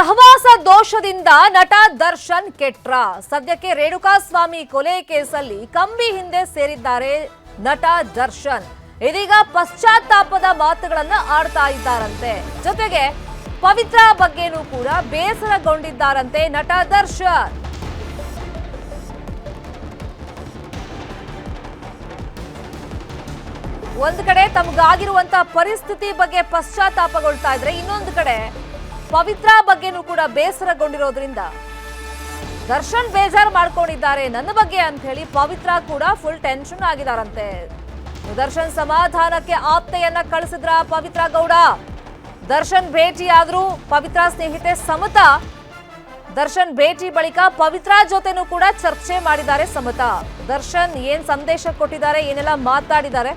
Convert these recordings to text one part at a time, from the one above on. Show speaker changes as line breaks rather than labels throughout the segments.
ಸಹವಾಸ ದೋಷದಿಂದ ನಟ ದರ್ಶನ್ ಕೆಟ್ರ. ಸದ್ಯಕ್ಕೆ ರೇಣುಕಾಸ್ವಾಮಿ ಕೊಲೆ ಕೇಸಲ್ಲಿ ಕಂಬಿ ಹಿಂದೆ ಸೇರಿದ್ದಾರೆ ನಟ ದರ್ಶನ್. ಇದೀಗ ಪಶ್ಚಾತ್ತಾಪದ ಮಾತುಗಳನ್ನ ಆಡ್ತಾ ಇದ್ದಾರಂತೆ. ಜೊತೆಗೆ ಪವಿತ್ರ ಬಗ್ಗೆನೂ ಕೂಡ ಬೇಸರಗೊಂಡಿದ್ದಾರಂತೆ ನಟ ದರ್ಶನ್. ಒಂದು ಕಡೆ ತಮಗಾಗಿರುವಂತಹ ಪರಿಸ್ಥಿತಿ ಬಗ್ಗೆ ಪಶ್ಚಾತ್ತಾಪಗೊಳ್ತಾ ಇದ್ರೆ ಇನ್ನೊಂದು ಕಡೆ ಪವಿತ್ರ ಬಗ್ಗೆನೂ ಕೂಡ ಬೇಸರಗೊಂಡಿರೋದ್ರಿಂದ ದರ್ಶನ್ ಬೇಜಾರು ಮಾಡ್ಕೊಂಡಿದ್ದಾರೆ ನನ್ನ ಬಗ್ಗೆ ಅಂತ ಹೇಳಿ ಪವಿತ್ರ ಕೂಡ ಫುಲ್ ಟೆನ್ಷನ್ ಆಗಿದಾರಂತೆ. ದರ್ಶನ್ ಸಮಾಧಾನಕ್ಕೆ ಆಪ್ತೆಯನ್ನ ಕಳಿಸಿದ್ರ ಪವಿತ್ರ ಗೌಡ. ದರ್ಶನ್ ಭೇಟಿಯಾದ್ರೂ ಪವಿತ್ರ ಸ್ನೇಹಿತೆ ಸಮತ. ದರ್ಶನ್ ಭೇಟಿ ಬಳಿಕ ಪವಿತ್ರ ಜೊತೆನೂ ಕೂಡ ಚರ್ಚೆ ಮಾಡಿದ್ದಾರೆ ಸಮತ. ದರ್ಶನ್ ಏನ್ ಸಂದೇಶ ಕೊಟ್ಟಿದ್ದಾರೆ, ಏನೆಲ್ಲ ಮಾತಾಡಿದ್ದಾರೆ,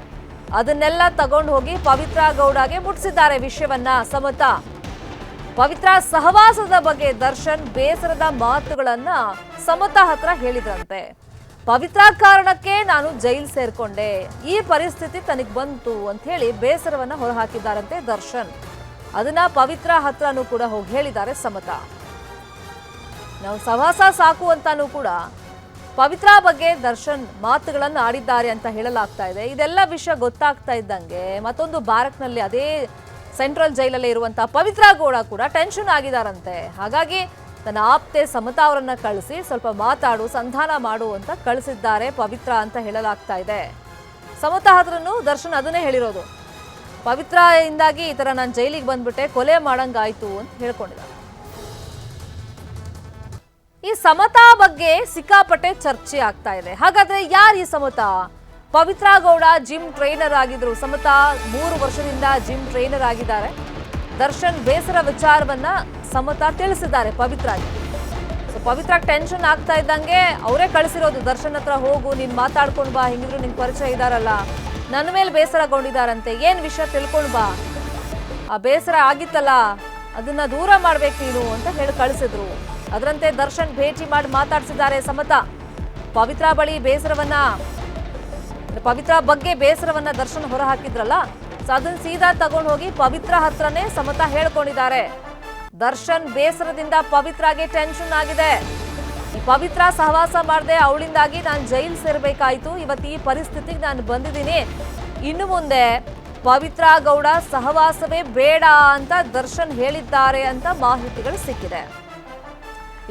ಅದನ್ನೆಲ್ಲ ತಗೊಂಡು ಹೋಗಿ ಪವಿತ್ರ ಗೌಡಗೆ ಮುಟ್ಟಿಸಿದ್ದಾರೆ ವಿಷಯವನ್ನ ಸಮತಾ. ಪವಿತ್ರ ಸಹವಾಸದ ಬಗ್ಗೆ ದರ್ಶನ್ ಬೇಸರದ ಮಾತುಗಳನ್ನ ಸಮತ ಹತ್ರ ಹೇಳಿದ್ರಂತೆ. ಪವಿತ್ರ ಕಾರಣಕ್ಕೆ ನಾನು ಜೈಲ್ ಸೇರ್ಕೊಂಡೆ. ಈ ಪರಿಸ್ಥಿತಿ ತನಗ್ ಬಂತು ಅಂತ ಹೇಳಿ ಬೇಸರವನ್ನ ಹೊರಹಾಕಿದ್ದಾರಂತೆ ದರ್ಶನ್. ಅದನ್ನ ಪವಿತ್ರ ಹತ್ರನೂ ಕೂಡ ಹೋಗಿ ಹೇಳಿದ್ದಾರೆ ಸಮತ. ನಾವು ಸಹವಾಸ ಸಾಕು ಅಂತಾನೂ ಕೂಡ ಪವಿತ್ರ ಬಗ್ಗೆ ದರ್ಶನ್ ಮಾತುಗಳನ್ನು ಆಡಿದ್ದಾರೆ ಅಂತ ಹೇಳಲಾಗ್ತಾ ಇದೆ. ಇದೆಲ್ಲ ವಿಷಯ ಗೊತ್ತಾಗ್ತಾ ಇದ್ದಂಗೆ ಮತ್ತೊಂದು ಬಾರಕ್ನಲ್ಲಿ ಅದೇ ಸೆಂಟ್ರಲ್ ಜೈಲಲ್ಲಿ ಇರುವಂತಹ ಪವಿತ್ರ ಗೌಡ ಕೂಡ ಟೆನ್ಷನ್ ಆಗಿದಾರಂತೆ. ಹಾಗಾಗಿ ತನ್ನ ಆಪ್ತೆ ಸಮತಾ ಅವರನ್ನ ಕಳಿಸಿ ಸ್ವಲ್ಪ ಮಾತಾಡು, ಸಂಧಾನ ಮಾಡು ಅಂತ ಕಳಿಸಿದ್ದಾರೆ ಪವಿತ್ರ ಅಂತ ಹೇಳಲಾಗ್ತಾ ಇದೆ. ಸಮತಾ ಹತ್ರನು ದರ್ಶನ್ ಅದನ್ನೇ ಹೇಳಿರೋದು. ಪವಿತ್ರ ಇಂದಾಗಿ ಈ ತರ ನಾನು ಜೈಲಿಗೆ ಬಂದ್ಬಿಟ್ಟೆ, ಕೊಲೆ ಮಾಡಂಗಾಯ್ತು ಅಂತ ಹೇಳ್ಕೊಂಡಿದ್ದಾರೆ. ಈ ಸಮತಾ ಬಗ್ಗೆ ಸಿಕ್ಕಾಪಟ್ಟೆ ಚರ್ಚೆ ಆಗ್ತಾ ಇದೆ. ಹಾಗಾದ್ರೆ ಯಾರು ಈ ಸಮತಾ? ಪವಿತ್ರ ಗೌಡ ಜಿಮ್ ಟ್ರೈನರ್ ಆಗಿದ್ರು. ಸಮತಾ ಮೂರು ವರ್ಷದಿಂದ ಜಿಮ್ ಟ್ರೈನರ್ ಆಗಿದ್ದಾರೆ. ದರ್ಶನ್ ಬೇಸರ ವಿಚಾರವನ್ನ ಸಮತಾ ತಿಳಿಸಿದ್ದಾರೆ ಪವಿತ್ರಾಗೆ. ಸೊ ಪವಿತ್ರ ಟೆನ್ಷನ್ ಆಗ್ತಾ ಇದ್ದಂಗೆ ಅವರೇ ಕಳಿಸಿರೋದು. ದರ್ಶನ್ ಹತ್ರ ಹೋಗು, ನೀನ್ ಮಾತಾಡ್ಕೊಂಡು ಬಾ, ಹಿಂಗಿದ್ರು ನಿನ್ ಪರಿಚಯ ಇದಾರಲ್ಲ. ನನ್ನ ಮೇಲೆ ಬೇಸರಗೊಂಡಿದಾರಂತೆ. ಏನ್ ವಿಷಯ ತಿಳ್ಕೊಂಡು ಬಾ. ಆ ಬೇಸರ ಆಗಿತ್ತಲ್ಲ, ಅದನ್ನ ದೂರ ಮಾಡ್ಬೇಕು ನೀನು ಅಂತ ಹೇಳಿ ಕಳಿಸಿದ್ರು. ಅದರಂತೆ ದರ್ಶನ್ ಭೇಟಿ ಮಾಡಿ ಮಾತಾಡ್ಸಿದ್ದಾರೆ ಸಮತಾ. ಪವಿತ್ರ ಬಳಿ ಬೇಸರವನ್ನ ಪವಿತ್ರ ಬಗ್ಗೆ ಬೇಸರವನ್ನ ದರ್ಶನ್ ಹೊರ ಹಾಕಿದ್ರಲ್ಲ ಸೊ ಅದನ್ನ ಸೀದಾ ತಗೊಂಡು ಹೋಗಿ ಪವಿತ್ರ ಹತ್ರನೇ ಸಮತ ಹೇಳ್ಕೊಂಡಿದ್ದಾರೆ. ದರ್ಶನ್ ಬೇಸರದಿಂದ ಪವಿತ್ರಾಗೆ ಟೆನ್ಷನ್ ಆಗಿದೆ. ಪವಿತ್ರ ಸಹವಾಸ ಮಾಡದೆ ಅವಳಿಂದಾಗಿ ನಾನು ಜೈಲ್ ಸೇರ್ಬೇಕಾಯ್ತು. ಇವತ್ತು ಈ ಪರಿಸ್ಥಿತಿಗೆ ನಾನು ಬಂದಿದ್ದೀನಿ. ಇನ್ನು ಮುಂದೆ ಪವಿತ್ರ ಗೌಡ ಸಹವಾಸವೇ ಬೇಡ ಅಂತ ದರ್ಶನ್ ಹೇಳಿದ್ದಾರೆ ಅಂತ ಮಾಹಿತಿಗಳು ಸಿಕ್ಕಿದೆ.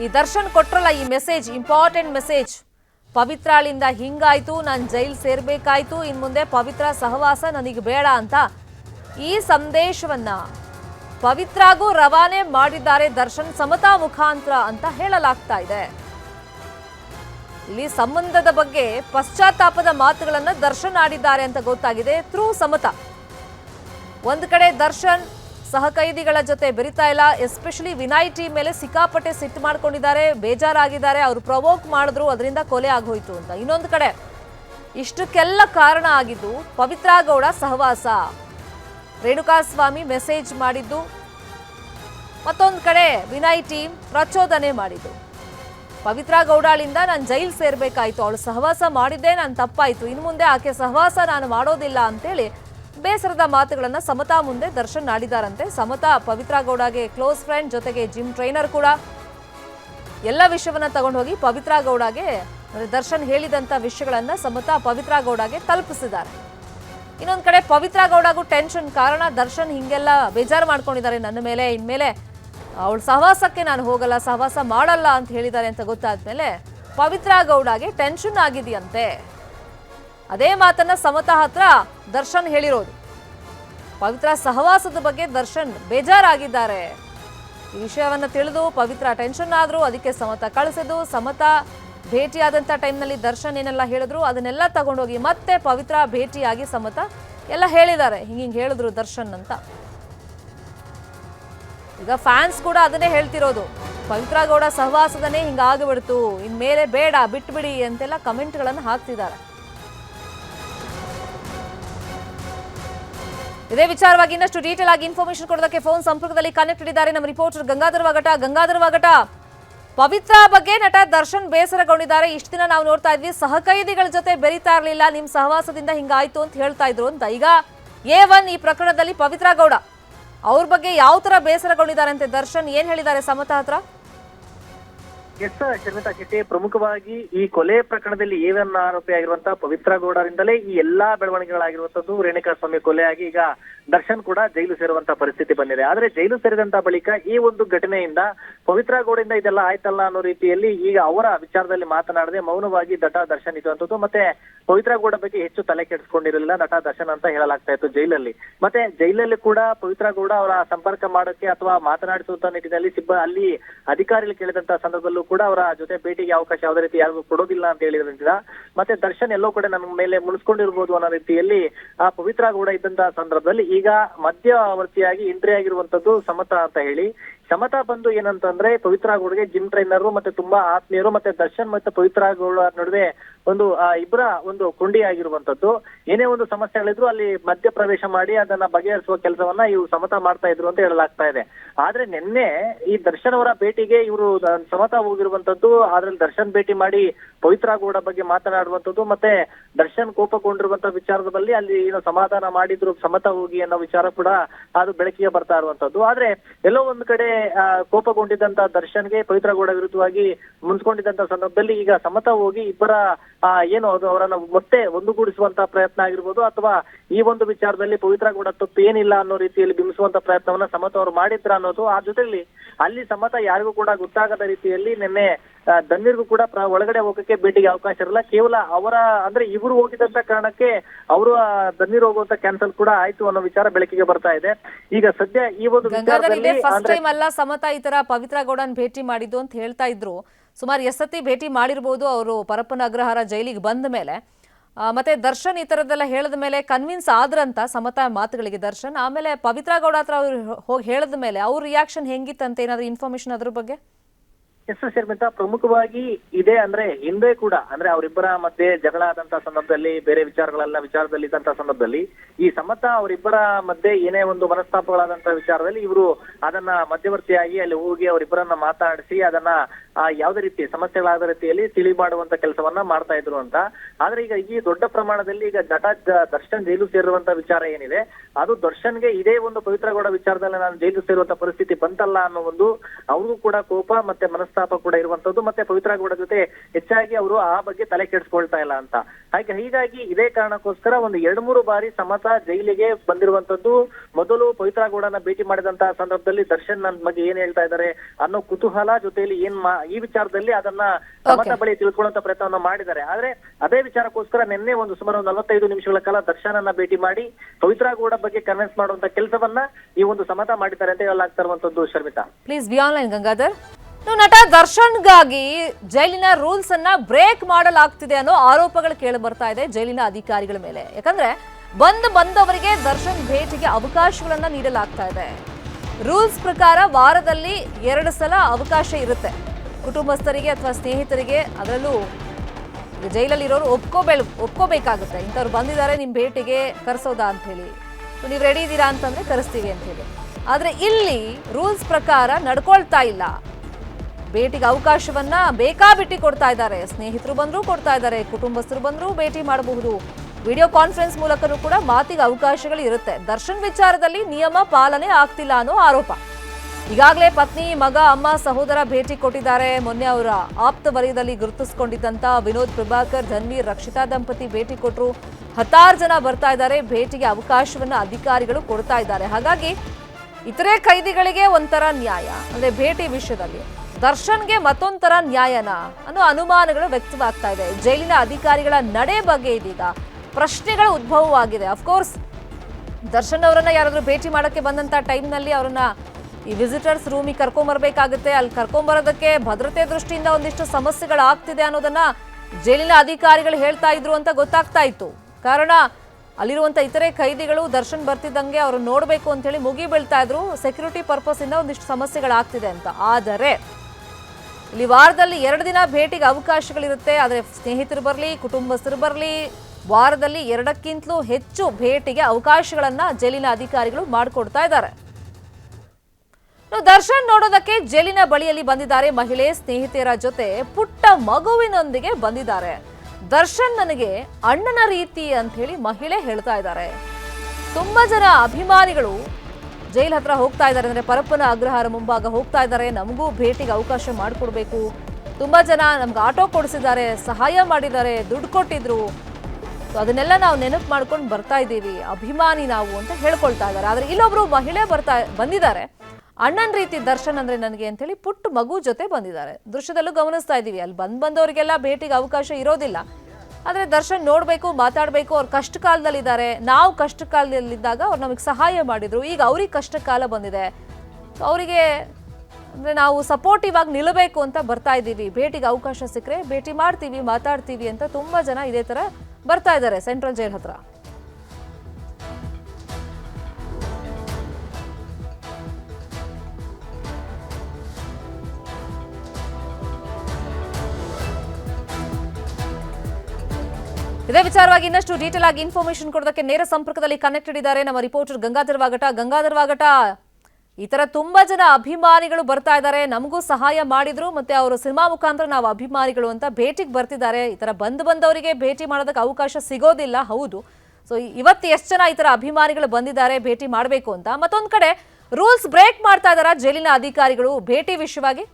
ಈ ದರ್ಶನ್ ಕೊಟ್ರಲ್ಲ ಈ ಮೆಸೇಜ್ ಇಂಪಾರ್ಟೆಂಟ್ ಮೆಸೇಜ್ ಪವಿತ್ರಾಳಿಂದ ಹಿಂಗಾಯ್ತು, ನಾನು ಜೈಲ್ ಸೇರ್ಬೇಕಾಯ್ತು, ಇನ್ ಮುಂದೆ ಪವಿತ್ರ ಸಹವಾಸ ನನಗೆ ಬೇಡ ಅಂತ ಈ ಸಂದೇಶವನ್ನ ಪವಿತ್ರಾಗೂ ರವಾನೆ ಮಾಡಿದ್ದಾರೆ ದರ್ಶನ್ ಸಮತಾ ಮುಖಾಂತರ ಅಂತ ಹೇಳಲಾಗ್ತಾ ಇದೆ. ಇಲ್ಲಿ ಸಂಬಂಧದ ಬಗ್ಗೆ ಪಶ್ಚಾತ್ತಾಪದ ಮಾತುಗಳನ್ನ ದರ್ಶನ್ ಆಡಿದ್ದಾರೆ ಅಂತ ಗೊತ್ತಾಗಿದೆ. ಥ್ರೂ ಸಮತಾ. ಒಂದ್ ಕಡೆ ದರ್ಶನ್ ಸಹಕೈದಿಗಳ ಜೊತೆ ಬೆರಿತಾ ಇಲ್ಲ. ಎಸ್ಪೆಷಲಿ ವಿನಾಯ್ ಟೀಮ್ ಮೇಲೆ ಸಿಕ್ಕಾಪಟ್ಟೆ ಸಿಟ್ಟು ಮಾಡ್ಕೊಂಡಿದ್ದಾರೆ. ಬೇಜಾರಾಗಿದ್ದಾರೆ. ಅವರು ಪ್ರವೋಕ್ ಮಾಡಿದ್ರು. ಅದರಿಂದ ಕೊಲೆ ಆಗೋಯ್ತು ಅಂತ. ಇನ್ನೊಂದು ಕಡೆ, ಇಷ್ಟಕ್ಕೆಲ್ಲ ಕಾರಣ ಆಗಿದ್ದು ಪವಿತ್ರ ಗೌಡ ಸಹವಾಸ. ರೇಣುಕಾಸ್ವಾಮಿ ಮೆಸೇಜ್ ಮಾಡಿದ್ದು. ಮತ್ತೊಂದು ಕಡೆ ವಿನಯ್ ಟೀಮ್ ಪ್ರಚೋದನೆ ಮಾಡಿದ್ದು. ಪವಿತ್ರ ಗೌಡಾಳಿಂದ ನಾನು ಜೈಲ್ ಸೇರ್ಬೇಕಾಯ್ತು. ಅವಳು ಸಹವಾಸ ಮಾಡಿದ್ದೇ ನಾನು ತಪ್ಪಾಯ್ತು. ಇನ್ನು ಮುಂದೆ ಆಕೆ ಸಹವಾಸ ನಾನು ಮಾಡೋದಿಲ್ಲ ಅಂತೇಳಿ ಬೇಸರದ ಮಾತುಗಳನ್ನ ಸಮತಾ ಮುಂದೆ ದರ್ಶನ್ ಆಡಿದಾರಂತೆ ಸಮತಾ ಪವಿತ್ರ ಗೌಡಗೆ ಕ್ಲೋಸ್ ಫ್ರೆಂಡ್ ಜೊತೆಗೆ ಜಿಮ್ ಟ್ರೈನರ್ ಕೂಡ. ಎಲ್ಲ ವಿಷಯವನ್ನ ತಗೊಂಡು ಹೋಗಿ ಪವಿತ್ರ ಗೌಡಗೆ ದರ್ಶನ್ ಹೇಳಿದಂತ ವಿಷಯಗಳನ್ನ ಸಮತಾ ಪವಿತ್ರ ಗೌಡಗೆ ತಲುಪಿಸಿದ್ದಾರೆ. ಇನ್ನೊಂದ್ ಕಡೆ ಪವಿತ್ರ ಗೌಡಗೂ ಟೆನ್ಷನ್ ಕಾರಣ ದರ್ಶನ್ ಹಿಂಗೆಲ್ಲ ಬೇಜಾರು ಮಾಡ್ಕೊಂಡಿದ್ದಾರೆ ನನ್ನ ಮೇಲೆ. ಇನ್ಮೇಲೆ ಅವಳ ಸಹವಾಸಕ್ಕೆ ನಾನು ಹೋಗಲ್ಲ, ಸಹವಾಸ ಮಾಡಲ್ಲ ಅಂತ ಹೇಳಿದ್ದಾರೆ ಅಂತ ಗೊತ್ತಾದ್ಮೇಲೆ ಪವಿತ್ರ ಗೌಡಗೆ ಟೆನ್ಷನ್ ಆಗಿದೆಯಂತೆ. ಅದೇ ಮಾತನ್ನ ಸಮತಾ ಹತ್ರ ದರ್ಶನ್ ಹೇಳಿರೋದು. ಪವಿತ್ರ ಸಹವಾಸದ ಬಗ್ಗೆ ದರ್ಶನ್ ಬೇಜಾರಾಗಿದ್ದಾರೆ. ಈ ವಿಷಯವನ್ನ ತಿಳಿದು ಪವಿತ್ರ ಟೆನ್ಷನ್ ಆದ್ರು ಅದಕ್ಕೆ ಸಮತ ಕಳಿಸಿದ್ದು. ಸಮತ ಭೇಟಿಯಾದಂಥ ಟೈಮ್ನಲ್ಲಿ ದರ್ಶನ್ ಏನೆಲ್ಲ ಹೇಳಿದ್ರು ಅದನ್ನೆಲ್ಲ ತಗೊಂಡೋಗಿ ಮತ್ತೆ ಪವಿತ್ರ ಭೇಟಿಯಾಗಿ ಸಮತ ಎಲ್ಲ ಹೇಳಿದ್ದಾರೆ. ಹಿಂಗಿಂಗ್ ಹೇಳಿದ್ರು ದರ್ಶನ್ ಅಂತ. ಈಗ ಫ್ಯಾನ್ಸ್ ಕೂಡ ಅದನ್ನೇ ಹೇಳ್ತಿರೋದು. ಪವಿತ್ರ ಗೌಡ ಆಗಿಬಿಡ್ತು ಹಿಂಗಾಗ್ಬಿಡ್ತು. ಇನ್ಮೇಲೆ ಬೇಡ, ಬಿಟ್ಬಿಡಿ ಅಂತೆಲ್ಲ ಕಮೆಂಟ್ಗಳನ್ನು ಹಾಕ್ತಿದ್ದಾರೆ. ಇದೇ ವಿಚಾರವಾಗಿ ಇನ್ನಷ್ಟು ಡೀಟೇಲ್ ಆಗಿ ಇನ್ಫಾರ್ಮೇಶನ್ ಕೊಡೋದಕ್ಕೆ ಫೋನ್ ಸಂಪರ್ಕದಲ್ಲಿ ಕನೆಕ್ಟ್ ಇದ್ದಾರೆ ನಮ್ಮ ರಿಪೋರ್ಟರ್ ಗಂಗಾಧರ್ ವಾಗಟ. ಗಂಗಾಧರ್ ವಾಗಟ, ಪವಿತ್ರ ಬಗ್ಗೆ ನಟ ದರ್ಶನ್ ಬೇಸರಗೊಂಡಿದ್ದಾರೆ. ಇಷ್ಟು ದಿನ ನಾವು ನೋಡ್ತಾ ಇದ್ವಿ ಸಹಕೈದಿಗಳ ಜೊತೆ ಬೆರೀತಾ ಇರಲಿಲ್ಲ. ನಿಮ್ ಸಹವಾಸದಿಂದ ಹಿಂಗಾಯ್ತು ಅಂತ ಹೇಳ್ತಾ ಇದ್ರು ಅಂತ. ಈಗ ಎ ಒನ್ ಈ ಪ್ರಕರಣದಲ್ಲಿ ಪವಿತ್ರ ಗೌಡ. ಅವ್ರ ಬಗ್ಗೆ ಯಾವ ತರ ಬೇಸರಗೊಂಡಿದ್ದಾರೆ ಅಂತೆ ದರ್ಶನ್? ಏನ್ ಹೇಳಿದ್ದಾರೆ ಸಮತಾ ಹತ್ರ?
ಎಸ್ ಶರ್ಮಿತಾ ಶೆಟ್ಟಿ ಪ್ರಮುಖವಾಗಿ ಈ ಕೊಲೆ ಪ್ರಕರಣದಲ್ಲಿ ಏವನ್ನ ಆರೋಪಿ ಆಗಿರುವಂತಹ ಪವಿತ್ರ ಗೌಡರಿಂದಲೇ ಈ ಎಲ್ಲಾ ಬೆಳವಣಿಗೆಗಳಾಗಿರುವಂತದ್ದು ರೇಣುಕಾ ಸ್ವಾಮಿ ಕೊಲೆಯಾಗಿ ಈಗ ದರ್ಶನ್ ಕೂಡ ಜೈಲು ಸೇರುವಂತ ಪರಿಸ್ಥಿತಿ ಬಂದಿದೆ. ಆದ್ರೆ ಜೈಲು ಸೇರಿದಂತ ಬಳಿಕ ಈ ಒಂದು ಘಟನೆಯಿಂದ ಪವಿತ್ರ ಗೌಡಿಂದ ಇದೆಲ್ಲ ಆಯ್ತಲ್ಲ ಅನ್ನೋ ರೀತಿಯಲ್ಲಿ ಈಗ ಅವರ ವಿಚಾರದಲ್ಲಿ ಮಾತನಾಡದೆ ಮೌನವಾಗಿ ನಟ ದರ್ಶನ್ ಇರುವಂತದ್ದು. ಮತ್ತೆ ಪವಿತ್ರ ಗೌಡ ಬಗ್ಗೆ ಹೆಚ್ಚು ತಲೆ ಕೆಡಿಸ್ಕೊಂಡಿರಲಿಲ್ಲ ನಟ ದರ್ಶನ್ ಅಂತ ಹೇಳಲಾಗ್ತಾ ಇತ್ತು ಜೈಲಲ್ಲಿ. ಮತ್ತೆ ಜೈಲಲ್ಲಿ ಕೂಡ ಪವಿತ್ರ ಗೌಡ ಅವರ ಸಂಪರ್ಕ ಮಾಡೋಕೆ ಅಥವಾ ಮಾತನಾಡಿಸುವಂತ ನಿಟ್ಟಿನಲ್ಲಿ ಸಿಬ್ಬ ಅಲ್ಲಿ ಅಧಿಕಾರಿಗಳು ಕೇಳಿದಂತ ಸಂದರ್ಭದಲ್ಲೂ ಕೂಡ ಅವರ ಜೊತೆ ಭೇಟಿಗೆ ಅವಕಾಶ ಯಾವುದೇ ರೀತಿ ಯಾರಿಗೂ ಕೊಡೋದಿಲ್ಲ ಅಂತ ಹೇಳಿದ್ರಿಂದ ಮತ್ತೆ ದರ್ಶನ್ ಎಲ್ಲೋ ಕಡೆ ನಮ್ಮ ಮೇಲೆ ಮುಳಿಸ್ಕೊಂಡಿರ್ಬೋದು ಅನ್ನೋ ರೀತಿಯಲ್ಲಿ ಆ ಪವಿತ್ರ ಗೌಡ ಇದ್ದಂತಹ ಸಂದರ್ಭದಲ್ಲಿ ಈಗ ಮಧ್ಯವರ್ತಿಯಾಗಿ ಎಂಟ್ರಿ ಆಗಿರುವಂತದ್ದು ಸಮತ ಅಂತ ಹೇಳಿ. ಸಮತಾ ಬಂದು ಏನಂತಂದ್ರೆ ಪವಿತ್ರ ಗೌಡ್ಗೆ ಜಿಮ್ ಟ್ರೈನರ್ ಮತ್ತೆ ತುಂಬಾ ಆತ್ಮೀಯರು ಮತ್ತೆ ದರ್ಶನ್ ಮತ್ತೆ ಪವಿತ್ರ ಗೌಡ ನಡುವೆ ಒಂದು, ಆ ಇಬ್ಬರ ಒಂದು ಕೊಂಡಿ ಆಗಿರುವಂತದ್ದು ಏನೇ ಒಂದು ಸಮಸ್ಯೆಗಳಿದ್ರು ಅಲ್ಲಿ ಮಧ್ಯ ಪ್ರವೇಶ ಮಾಡಿ ಅದನ್ನ ಬಗೆಹರಿಸುವ ಕೆಲಸವನ್ನ ಇವ್ರು ಸಮತ ಮಾಡ್ತಾ ಇದ್ರು ಅಂತ ಹೇಳಲಾಗ್ತಾ ಇದೆ. ಆದ್ರೆ ನಿನ್ನೆ ಈ ದರ್ಶನ್ ಅವರ ಭೇಟಿಗೆ ಇವರು ಸಮತ ಹೋಗಿರುವಂತದ್ದು ಅದ್ರಲ್ಲಿ ದರ್ಶನ್ ಭೇಟಿ ಮಾಡಿ ಪವಿತ್ರ ಗೌಡ ಬಗ್ಗೆ ಮಾತನಾಡುವಂತದ್ದು ಮತ್ತೆ ದರ್ಶನ್ ಕೋಪಗೊಂಡಿರುವಂತ ವಿಚಾರದ ಬಳಿ ಅಲ್ಲಿ ಏನೋ ಸಮಾಧಾನ ಮಾಡಿದ್ರು, ಸಮತ ಹೋಗಿ ಅನ್ನೋ ವಿಚಾರ ಕೂಡ ಅದು ಬೆಳಕಿಗೆ ಬರ್ತಾ ಇರುವಂತದ್ದು ಆದ್ರೆ ಎಲ್ಲೋ ಒಂದ್ ಕಡೆ ಕೋಪಗೊಂಡಿದ್ದಂತ ದರ್ಶನ್ಗೆ ಪವಿತ್ರ ಗೌಡ ವಿರುದ್ಧವಾಗಿ ಮುನ್ಸ್ಕೊಂಡಿದ್ದಂತ ಸಂದರ್ಭದಲ್ಲಿ ಈಗ ಸಮತ ಹೋಗಿ ಇಬ್ಬರ ಏನು ಅದು ಅವರನ್ನ ಮತ್ತೆ ಒಂದುಗೂಡಿಸುವಂತ ಪ್ರಯತ್ನ ಆಗಿರ್ಬೋದು ಅಥವಾ ಈ ಒಂದು ವಿಚಾರದಲ್ಲಿ ಪವಿತ್ರ ಗೌಡ ತಪ್ಪು ಏನಿಲ್ಲ ಅನ್ನೋ ರೀತಿಯಲ್ಲಿ ಬಿಂಬಿಸುವಂತ ಪ್ರಯತ್ನವನ್ನ ಸಮತ ಅವರು ಮಾಡಿದ್ರ ಅನ್ನೋದು ಆ ಜೊತೆಲಿ ಅಲ್ಲಿ ಸಮತ ಯಾರಿಗೂ ಕೂಡ ಗೊತ್ತಾಗದ ರೀತಿಯಲ್ಲಿ ನಿನ್ನೆ ಆ, ಧನ್ಯರಿಗೂ ಕೂಡ ಒಳಗಡೆ ಹೋಗಕ್ಕೆ ಭೇಟಿಗೆ ಅವಕಾಶ ಇರಲ್ಲ. ಕೇವಲ ಅವರ ಅಂದ್ರೆ ಇವರು ಹೋಗಿದಂತ ಕಾರಣಕ್ಕೆ ಅವರು ಧನ್ಯರು ಹೋಗುವಂತ ಕ್ಯಾನ್ಸಲ್ ಕೂಡ ಆಯ್ತು ಅನ್ನೋ ವಿಚಾರ ಬೆಳಕಿಗೆ ಬರ್ತಾ ಇದೆ. ಈಗ ಸದ್ಯ ಈ ಒಂದು
ಸಮತಾ ಈ ತರ ಪವಿತ್ರ ಗೌಡನ್ ಭೇಟಿ ಮಾಡಿದ್ದು ಅಂತ ಹೇಳ್ತಾ ಇದ್ರು. ಸುಮಾರು ಸತಿ ಭೇಟಿ ಮಾಡಿರ್ಬೋದು ಅವರು ಪರಪ್ಪನ ಅಗ್ರಹಾರ ಜೈಲಿಗೆ ಬಂದ ಮೇಲೆ. ಮತ್ತೆ ದರ್ಶನ್ ಈ ತರದ್ದೆಲ್ಲ ಹೇಳಿದ ಮೇಲೆ ಕನ್ವಿನ್ಸ್ ಆದ್ರಂತ ಸಮತಾ ಮಾತುಗಳಿಗೆ ದರ್ಶನ್. ಆಮೇಲೆ ಪವಿತ್ರ ಗೌಡ ಹತ್ರ ಅವ್ರು ಹೋಗಿ ಹೇಳಿದ ಮೇಲೆ ಅವ್ರ ರಿಯಾಕ್ಷನ್ ಹೆಂಗಿತ್ತಂತ ಏನಾದ್ರು ಇನ್ಫಾರ್ಮೇಶನ್ ಅದ್ರ ಬಗ್ಗೆ?
ಎಸ್ ಶರ್ಮಿತಾ, ಪ್ರಮುಖವಾಗಿ ಇದೆ ಅಂದ್ರೆ ಹಿಂದೆ ಕೂಡ, ಅಂದ್ರೆ ಅವರಿಬ್ಬರ ಮಧ್ಯೆ ಜಗಳ ಆದಂತ ಸಂದರ್ಭದಲ್ಲಿ, ಬೇರೆ ವಿಚಾರಗಳೆಲ್ಲ ವಿಚಾರದಲ್ಲಿ ಇದ್ದಂತ ಸಂದರ್ಭದಲ್ಲಿ, ಈ ಸಮತ ಅವರಿಬ್ಬರ ಮಧ್ಯೆ ಏನೇ ಒಂದು ಮನಸ್ತಾಪಗಳಾದಂತ ವಿಚಾರದಲ್ಲಿ ಇವರು ಅದನ್ನ ಮಧ್ಯವರ್ತಿಯಾಗಿ ಅಲ್ಲಿ ಹೋಗಿ ಅವರಿಬ್ಬರನ್ನ ಮಾತಾಡಿಸಿ ಅದನ್ನ ಯಾವುದೇ ರೀತಿ ಸಮಸ್ಯೆಗಳಾದ ರೀತಿಯಲ್ಲಿ ತಿಳಿ ಮಾಡುವಂತ ಕೆಲಸವನ್ನ ಮಾಡ್ತಾ ಇದ್ರು ಅಂತ. ಆದ್ರೆ ಈಗ ಈ ದೊಡ್ಡ ಪ್ರಮಾಣದಲ್ಲಿ ಈಗ ನಟ ದರ್ಶನ್ ಜೈಲು ಸೇರುವಂತ ವಿಚಾರ ಏನಿದೆ, ಅದು ದರ್ಶನ್ಗೆ ಇದೇ ಒಂದು ಪವಿತ್ರಗೌಡ ವಿಚಾರದಲ್ಲಿ ನಾನು ಜೈಲು ಸೇರುವಂತ ಪರಿಸ್ಥಿತಿ ಬಂತಲ್ಲ ಅನ್ನೋ ಒಂದು ಅವ್ರಿಗೂ ಕೂಡ ಕೋಪ ಮತ್ತೆ ಮನಸ್ತಾಪ ಕೂಡ ಇರುವಂತದ್ದು, ಮತ್ತೆ ಪವಿತ್ರಗೌಡ ಜೊತೆ ಹೆಚ್ಚಾಗಿ ಅವರು ಆ ಬಗ್ಗೆ ತಲೆ ಕೆಡಿಸ್ಕೊಳ್ತಾ ಇಲ್ಲ ಅಂತ. ಹಾಗೆ ಹೀಗಾಗಿ ಇದೇ ಕಾರಣಕ್ಕೋಸ್ಕರ ಒಂದು ಎರಡ್ ಮೂರು ಬಾರಿ ಸಮತ ಜೈಲಿಗೆ ಬಂದಿರುವಂತದ್ದು, ಮೊದಲು ಪವಿತ್ರಗೌಡನ ಭೇಟಿ ಮಾಡಿದಂತಹ ಸಂದರ್ಭದಲ್ಲಿ ದರ್ಶನ್ ನನ್ನ ಬಗ್ಗೆ ಏನ್ ಹೇಳ್ತಾ ಇದ್ದಾರೆ ಅನ್ನೋ ಕುತೂಹಲ ಜೊತೆಯಲ್ಲಿ ಏನ್ ಈ ವಿಚಾರದಲ್ಲಿ ಅದನ್ನ ಸಮತ ಬಳಿ ತಿಳ್ಕೊಳ್ಳುವಂತ ಪ್ರಯತ್ನವನ್ನ ಮಾಡಿದ್ದಾರೆ. ಆದ್ರೆ ಅದೇ ವಿಚಾರಕ್ಕೋಸ್ಕರ ನಿನ್ನೆ ಒಂದು ಸುಮಾರು ನಲವತ್ತೈದು ನಿಮಿಷಗಳ ಕಾಲ ದರ್ಶನನ್ನ ಭೇಟಿ ಮಾಡಿ ಪವಿತ್ರಾಗೌಡ ಬಗ್ಗೆ ಕನ್ವಿನ್ಸ್ ಮಾಡುವಂತ ಕೆಲಸವನ್ನ ಈ ಒಂದು ಸಮತ ಮಾಡಿದ್ದಾರೆ ಅಂತ ಹೇಳಲಾಗ್ತಾ ಇರುವಂತದ್ದು Sharmitha.
Please be online Gangadhar. ನಟ ದರ್ಶನ್ಗಾಗಿ ಜೈಲಿನ ರೂಲ್ಸ್ ಅನ್ನ ಬ್ರೇಕ್ ಮಾಡಲಾಗ್ತಿದೆ ಅನ್ನೋ ಆರೋಪಗಳು ಕೇಳಿ ಬರ್ತಾ ಇದೆ ಜೈಲಿನ ಅಧಿಕಾರಿಗಳ ಮೇಲೆ. ಯಾಕಂದ್ರೆ ಬಂದ್ ಬಂದವರಿಗೆ ದರ್ಶನ್ ಭೇಟಿಗೆ ಅವಕಾಶಗಳನ್ನ ನೀಡಲಾಗ್ತಾ ಇದೆ. ರೂಲ್ಸ್ ಪ್ರಕಾರ ವಾರದಲ್ಲಿ ಎರಡು ಸಲ ಅವಕಾಶ ಇರುತ್ತೆ. ಕುಟುಂಬಸ್ಥರಿಗೆ ಅಥವಾ ಸ್ನೇಹಿತರಿಗೆ ಅದರಲ್ಲೂ ಜೈಲಲ್ಲಿ ಇರೋರು ಒಪ್ಕೋಬೇ, ಒಪ್ಕೋಬೇಕಾಗುತ್ತೆ. ಇಂಥವ್ರು ಬಂದಿದ್ದಾರೆ ನಿಮ್ಮ ಭೇಟಿಗೆ ಕರೆಸೋದಾ ಅಂತ ಹೇಳಿ ನೀವು ರೆಡಿ ಇದ್ದೀರಾ ಅಂತಂದರೆ ಕರೆಸ್ತೀವಿ ಅಂತ ಹೇಳಿ ಆದ್ರೆ ಇಲ್ಲಿ ರೂಲ್ಸ್ ಪ್ರಕಾರ ನಡ್ಕೊಳ್ತಾ ಇಲ್ಲ. ಭೇಟಿಗೆ ಅವಕಾಶವನ್ನ ಬೇಕಾಬಿಟ್ಟಿ ಕೊಡ್ತಾ ಇದ್ದಾರೆ. ಸ್ನೇಹಿತರು ಬಂದರೂ ಕೊಡ್ತಾ ಇದ್ದಾರೆ, ಕುಟುಂಬಸ್ಥರು ಬಂದರೂ ಭೇಟಿ ಮಾಡಬಹುದು. ವಿಡಿಯೋ ಕಾನ್ಫರೆನ್ಸ್ ಮೂಲಕನೂ ಕೂಡ ಮಾತಿಗೆ ಅವಕಾಶಗಳು ಇರುತ್ತೆ. ದರ್ಶನ್ ವಿಚಾರದಲ್ಲಿ ನಿಯಮ ಪಾಲನೆ ಆಗ್ತಿಲ್ಲ ಅನ್ನೋ ಆರೋಪ. ಈಗಾಗಲೇ ಪತ್ನಿ, ಮಗ, ಅಮ್ಮ, ಸಹೋದರ ಭೇಟಿ ಕೊಟ್ಟಿದ್ದಾರೆ. ಮೊನ್ನೆ ಅವರ ಆಪ್ತ ವಲಯದಲ್ಲಿ ಗುರುತಿಸಿಕೊಂಡಿದ್ದಂತ ವಿನೋದ್ ಪ್ರಭಾಕರ್ ಧನ್ವೀರ್ ರಕ್ಷಿತಾ ದಂಪತಿ ಭೇಟಿ ಕೊಟ್ಟರು ಹತ್ತಾರು ಜನ ಬರ್ತಾ ಇದ್ದಾರೆ. ಭೇಟಿಗೆ ಅವಕಾಶವನ್ನು ಅಧಿಕಾರಿಗಳು ಕೊಡ್ತಾ ಇದ್ದಾರೆ. ಹಾಗಾಗಿ ಇತರೆ ಕೈದಿಗಳಿಗೆ ಒಂಥರ ನ್ಯಾಯ. ಅಂದ್ರೆ ಭೇಟಿ ವಿಷಯದಲ್ಲಿ ದರ್ಶನ್ಗೆ ಮತ್ತೊಂಥರ ನ್ಯಾಯನ ಅನ್ನೋ ಅನುಮಾನಗಳು ವ್ಯಕ್ತವಾಗ್ತಾ ಇದೆ. ಜೈಲಿನ ಅಧಿಕಾರಿಗಳ ನಡೆ ಬಗ್ಗೆ ಇದೀಗ ಪ್ರಶ್ನೆಗಳು ಉದ್ಭವವಾಗಿದೆ. ಅಫ್ಕೋರ್ಸ್ ದರ್ಶನ್ ಅವರನ್ನ ಯಾರಾದರೂ ಭೇಟಿ ಮಾಡೋಕ್ಕೆ ಬಂದಂತ ಟೈಮ್ನಲ್ಲಿ ಅವರನ್ನ ಈ ವಿಸಿಟರ್ಸ್ ರೂಮಿಗೆ ಕರ್ಕೊಂಬರ್ಬೇಕಾಗುತ್ತೆ ಅಲ್ಲಿ ಕರ್ಕೊಂಬರೋದಕ್ಕೆ ಭದ್ರತೆ ದೃಷ್ಟಿಯಿಂದ ಒಂದಿಷ್ಟು ಸಮಸ್ಯೆಗಳಾಗ್ತಿದೆ ಅನ್ನೋದನ್ನ ಜೈಲಿನ ಅಧಿಕಾರಿಗಳು ಹೇಳ್ತಾ ಇದ್ರು ಅಂತ ಗೊತ್ತಾಗ್ತಾ ಇತ್ತು. ಕಾರಣ, ಅಲ್ಲಿರುವಂತ ಇತರೆ ಖೈದಿಗಳು ದರ್ಶನ್ ಬರ್ತಿದ್ದಂಗೆ ಅವರು ನೋಡಬೇಕು ಅಂತ ಹೇಳಿ ಮುಗಿ ಬೀಳ್ತಾ ಇದ್ರು. ಸೆಕ್ಯೂರಿಟಿ ಇಂದ ಒಂದಿಷ್ಟು ಸಮಸ್ಯೆಗಳಾಗ್ತಿದೆ ಅಂತ. ಆದರೆ, ಇಲ್ಲಿ ವಾರದಲ್ಲಿ ಎರಡು ದಿನ ಭೇಟಿಗೆ ಅವಕಾಶಗಳಿರುತ್ತೆ. ಆದರೆ ಸ್ನೇಹಿತರು ಬರಲಿ, ಕುಟುಂಬಸ್ಥರು ಬರಲಿ, ವಾರದಲ್ಲಿ ಎರಡಕ್ಕಿಂತಲೂ ಹೆಚ್ಚು ಭೇಟಿಗೆ ಅವಕಾಶಗಳನ್ನು ಜೈಲಿನ ಅಧಿಕಾರಿಗಳು ಮಾಡಿಕೊಡ್ತಾ ಇದ್ದಾರೆ. ದರ್ಶನ್ ನೋಡೋದಕ್ಕೆ ಜೈಲಿನ ಬಳಿಯಲ್ಲಿ ಬಂದಿದ್ದಾರೆ ಮಹಿಳೆ, ಸ್ನೇಹಿತೆಯರ ಜೊತೆ ಪುಟ್ಟ ಮಗುವಿನೊಂದಿಗೆ ಬಂದಿದ್ದಾರೆ. ದರ್ಶನ್ ನನಗೆ ಅಣ್ಣನ ರೀತಿ ಅಂತ ಹೇಳಿ ಮಹಿಳೆ ಹೇಳ್ತಾ ಇದ್ದಾರೆ. ತುಂಬಾ ಜನ ಅಭಿಮಾನಿಗಳು ಜೈಲ್ ಹತ್ರ ಹೋಗ್ತಾ ಇದ್ದಾರೆ ಅಂದ್ರೆ ಪರಪ್ಪನ ಅಗ್ರಹಾರ ಮುಂಭಾಗ ಹೋಗ್ತಾ ಇದ್ದಾರೆ. ನಮಗೂ ಭೇಟಿಗೆ ಅವಕಾಶ ಮಾಡಿಕೊಡ್ಬೇಕು. ತುಂಬಾ ಜನ ನಮ್ಗೆ ಆಟೋ ಕೊಡಿಸಿದ್ದಾರೆ, ಸಹಾಯ ಮಾಡಿದ್ದಾರೆ, ದುಡ್ಡು ಕೊಟ್ಟಿದ್ರು. ಅದನ್ನೆಲ್ಲ ನಾವು ನೆನಪು ಮಾಡ್ಕೊಂಡು ಬರ್ತಾ ಇದ್ದೀವಿ. ಅಭಿಮಾನಿ ನಾವು ಅಂತ ಹೇಳ್ಕೊಳ್ತಾ ಇದ್ದಾರೆ. ಆದ್ರೆ ಇಲ್ಲೊಬ್ರು ಮಹಿಳೆ ಬರ್ತಾ ಬಂದಿದ್ದಾರೆ. ಅಣ್ಣನ್ ರೀತಿ ದರ್ಶನ್ ಅಂದ್ರೆ ನನಗೆ ಅಂತೇಳಿ ಪುಟ್ಟ ಮಗು ಜೊತೆ ಬಂದಿದ್ದಾರೆ. ದೃಶ್ಯದಲ್ಲೂ ಗಮನಿಸ್ತಾ ಇದ್ದೀವಿ ಅಲ್ಲಿ ಬಂದ್ ಬಂದವರಿಗೆಲ್ಲ ಭೇಟಿಗೆ ಅವಕಾಶ ಇರೋದಿಲ್ಲ. ಆದ್ರೆ ದರ್ಶನ್ ನೋಡ್ಬೇಕು, ಮಾತಾಡ್ಬೇಕು, ಅವ್ರು ಕಷ್ಟ ಕಾಲದಲ್ಲಿದ್ದಾರೆ. ನಾವು ಕಷ್ಟ ಕಾಲದಲ್ಲಿದ್ದಾಗ ಅವ್ರು ನಮಗೆ ಸಹಾಯ ಮಾಡಿದ್ರು. ಈಗ ಅವ್ರಿಗೆ ಕಷ್ಟ ಕಾಲ ಬಂದಿದೆ. ಅವರಿಗೆ ಅಂದ್ರೆ ನಾವು ಸಪೋರ್ಟಿವ್ ಆಗಿ ನಿಲ್ಲಬೇಕು ಅಂತ ಬರ್ತಾ ಇದ್ದೀವಿ ಭೇಟಿಗೆ ಅವಕಾಶ ಸಿಕ್ಕರೆ ಭೇಟಿ ಮಾಡ್ತೀವಿ, ಮಾತಾಡ್ತೀವಿ ಅಂತ ತುಂಬಾ ಜನ ಇದೇ ತರ ಬರ್ತಾ ಇದ್ದಾರೆ ಸೆಂಟ್ರಲ್ ಜೈಲ್ ಹತ್ರ. ಇದೇ ವಿಚಾರವಾಗಿ ಇನ್ನಷ್ಟು ಡೀಟೇಲ್ ಆಗಿ ಇನ್ಫಾರ್ಮೇಶನ್ ಕೊಡೋದಕ್ಕೆ ನೇರ ಸಂಪರ್ಕದಲ್ಲಿ ಕನೆಕ್ಟೆಡ್ ಇದ್ದಾರೆ ನಮ್ಮ ರಿಪೋರ್ಟರ್ ಗಂಗಾಧರ್ ವಾಗಟ. ಗಂಗಾಧರ್ ವಾಗಟ, ಈ ತರ ತುಂಬಾ ಜನ ಅಭಿಮಾನಿಗಳು ಬರ್ತಾ ಇದ್ದಾರೆ. ನಮಗೂ ಸಹಾಯ ಮಾಡಿದ್ರು ಮತ್ತೆ ಅವರು ಸಿನಿಮಾ ಮುಖಾಂತರ ನಾವು ಅಭಿಮಾನಿಗಳು ಅಂತ ಭೇಟಿಗೆ ಬರ್ತಿದ್ದಾರೆ. ಈ ತರ ಬಂದು ಬಂದವರಿಗೆ ಭೇಟಿ ಮಾಡೋದಕ್ಕೆ ಅವಕಾಶ ಸಿಗೋದಿಲ್ಲ. ಹೌದು. ಸೊ ಇವತ್ತು ಎಷ್ಟು ಜನ ಈ ತರ ಅಭಿಮಾನಿಗಳು ಬಂದಿದ್ದಾರೆ, ಭೇಟಿ ಮಾಡಬೇಕು ಅಂತ. ಮತ್ತೊಂದ್ ಕಡೆ ರೂಲ್ಸ್ ಬ್ರೇಕ್ ಮಾಡ್ತಾ ಇದಾರ ಜೈಲಿನ ಅಧಿಕಾರಿಗಳು ಭೇಟಿ ವಿಷಯವಾಗಿ?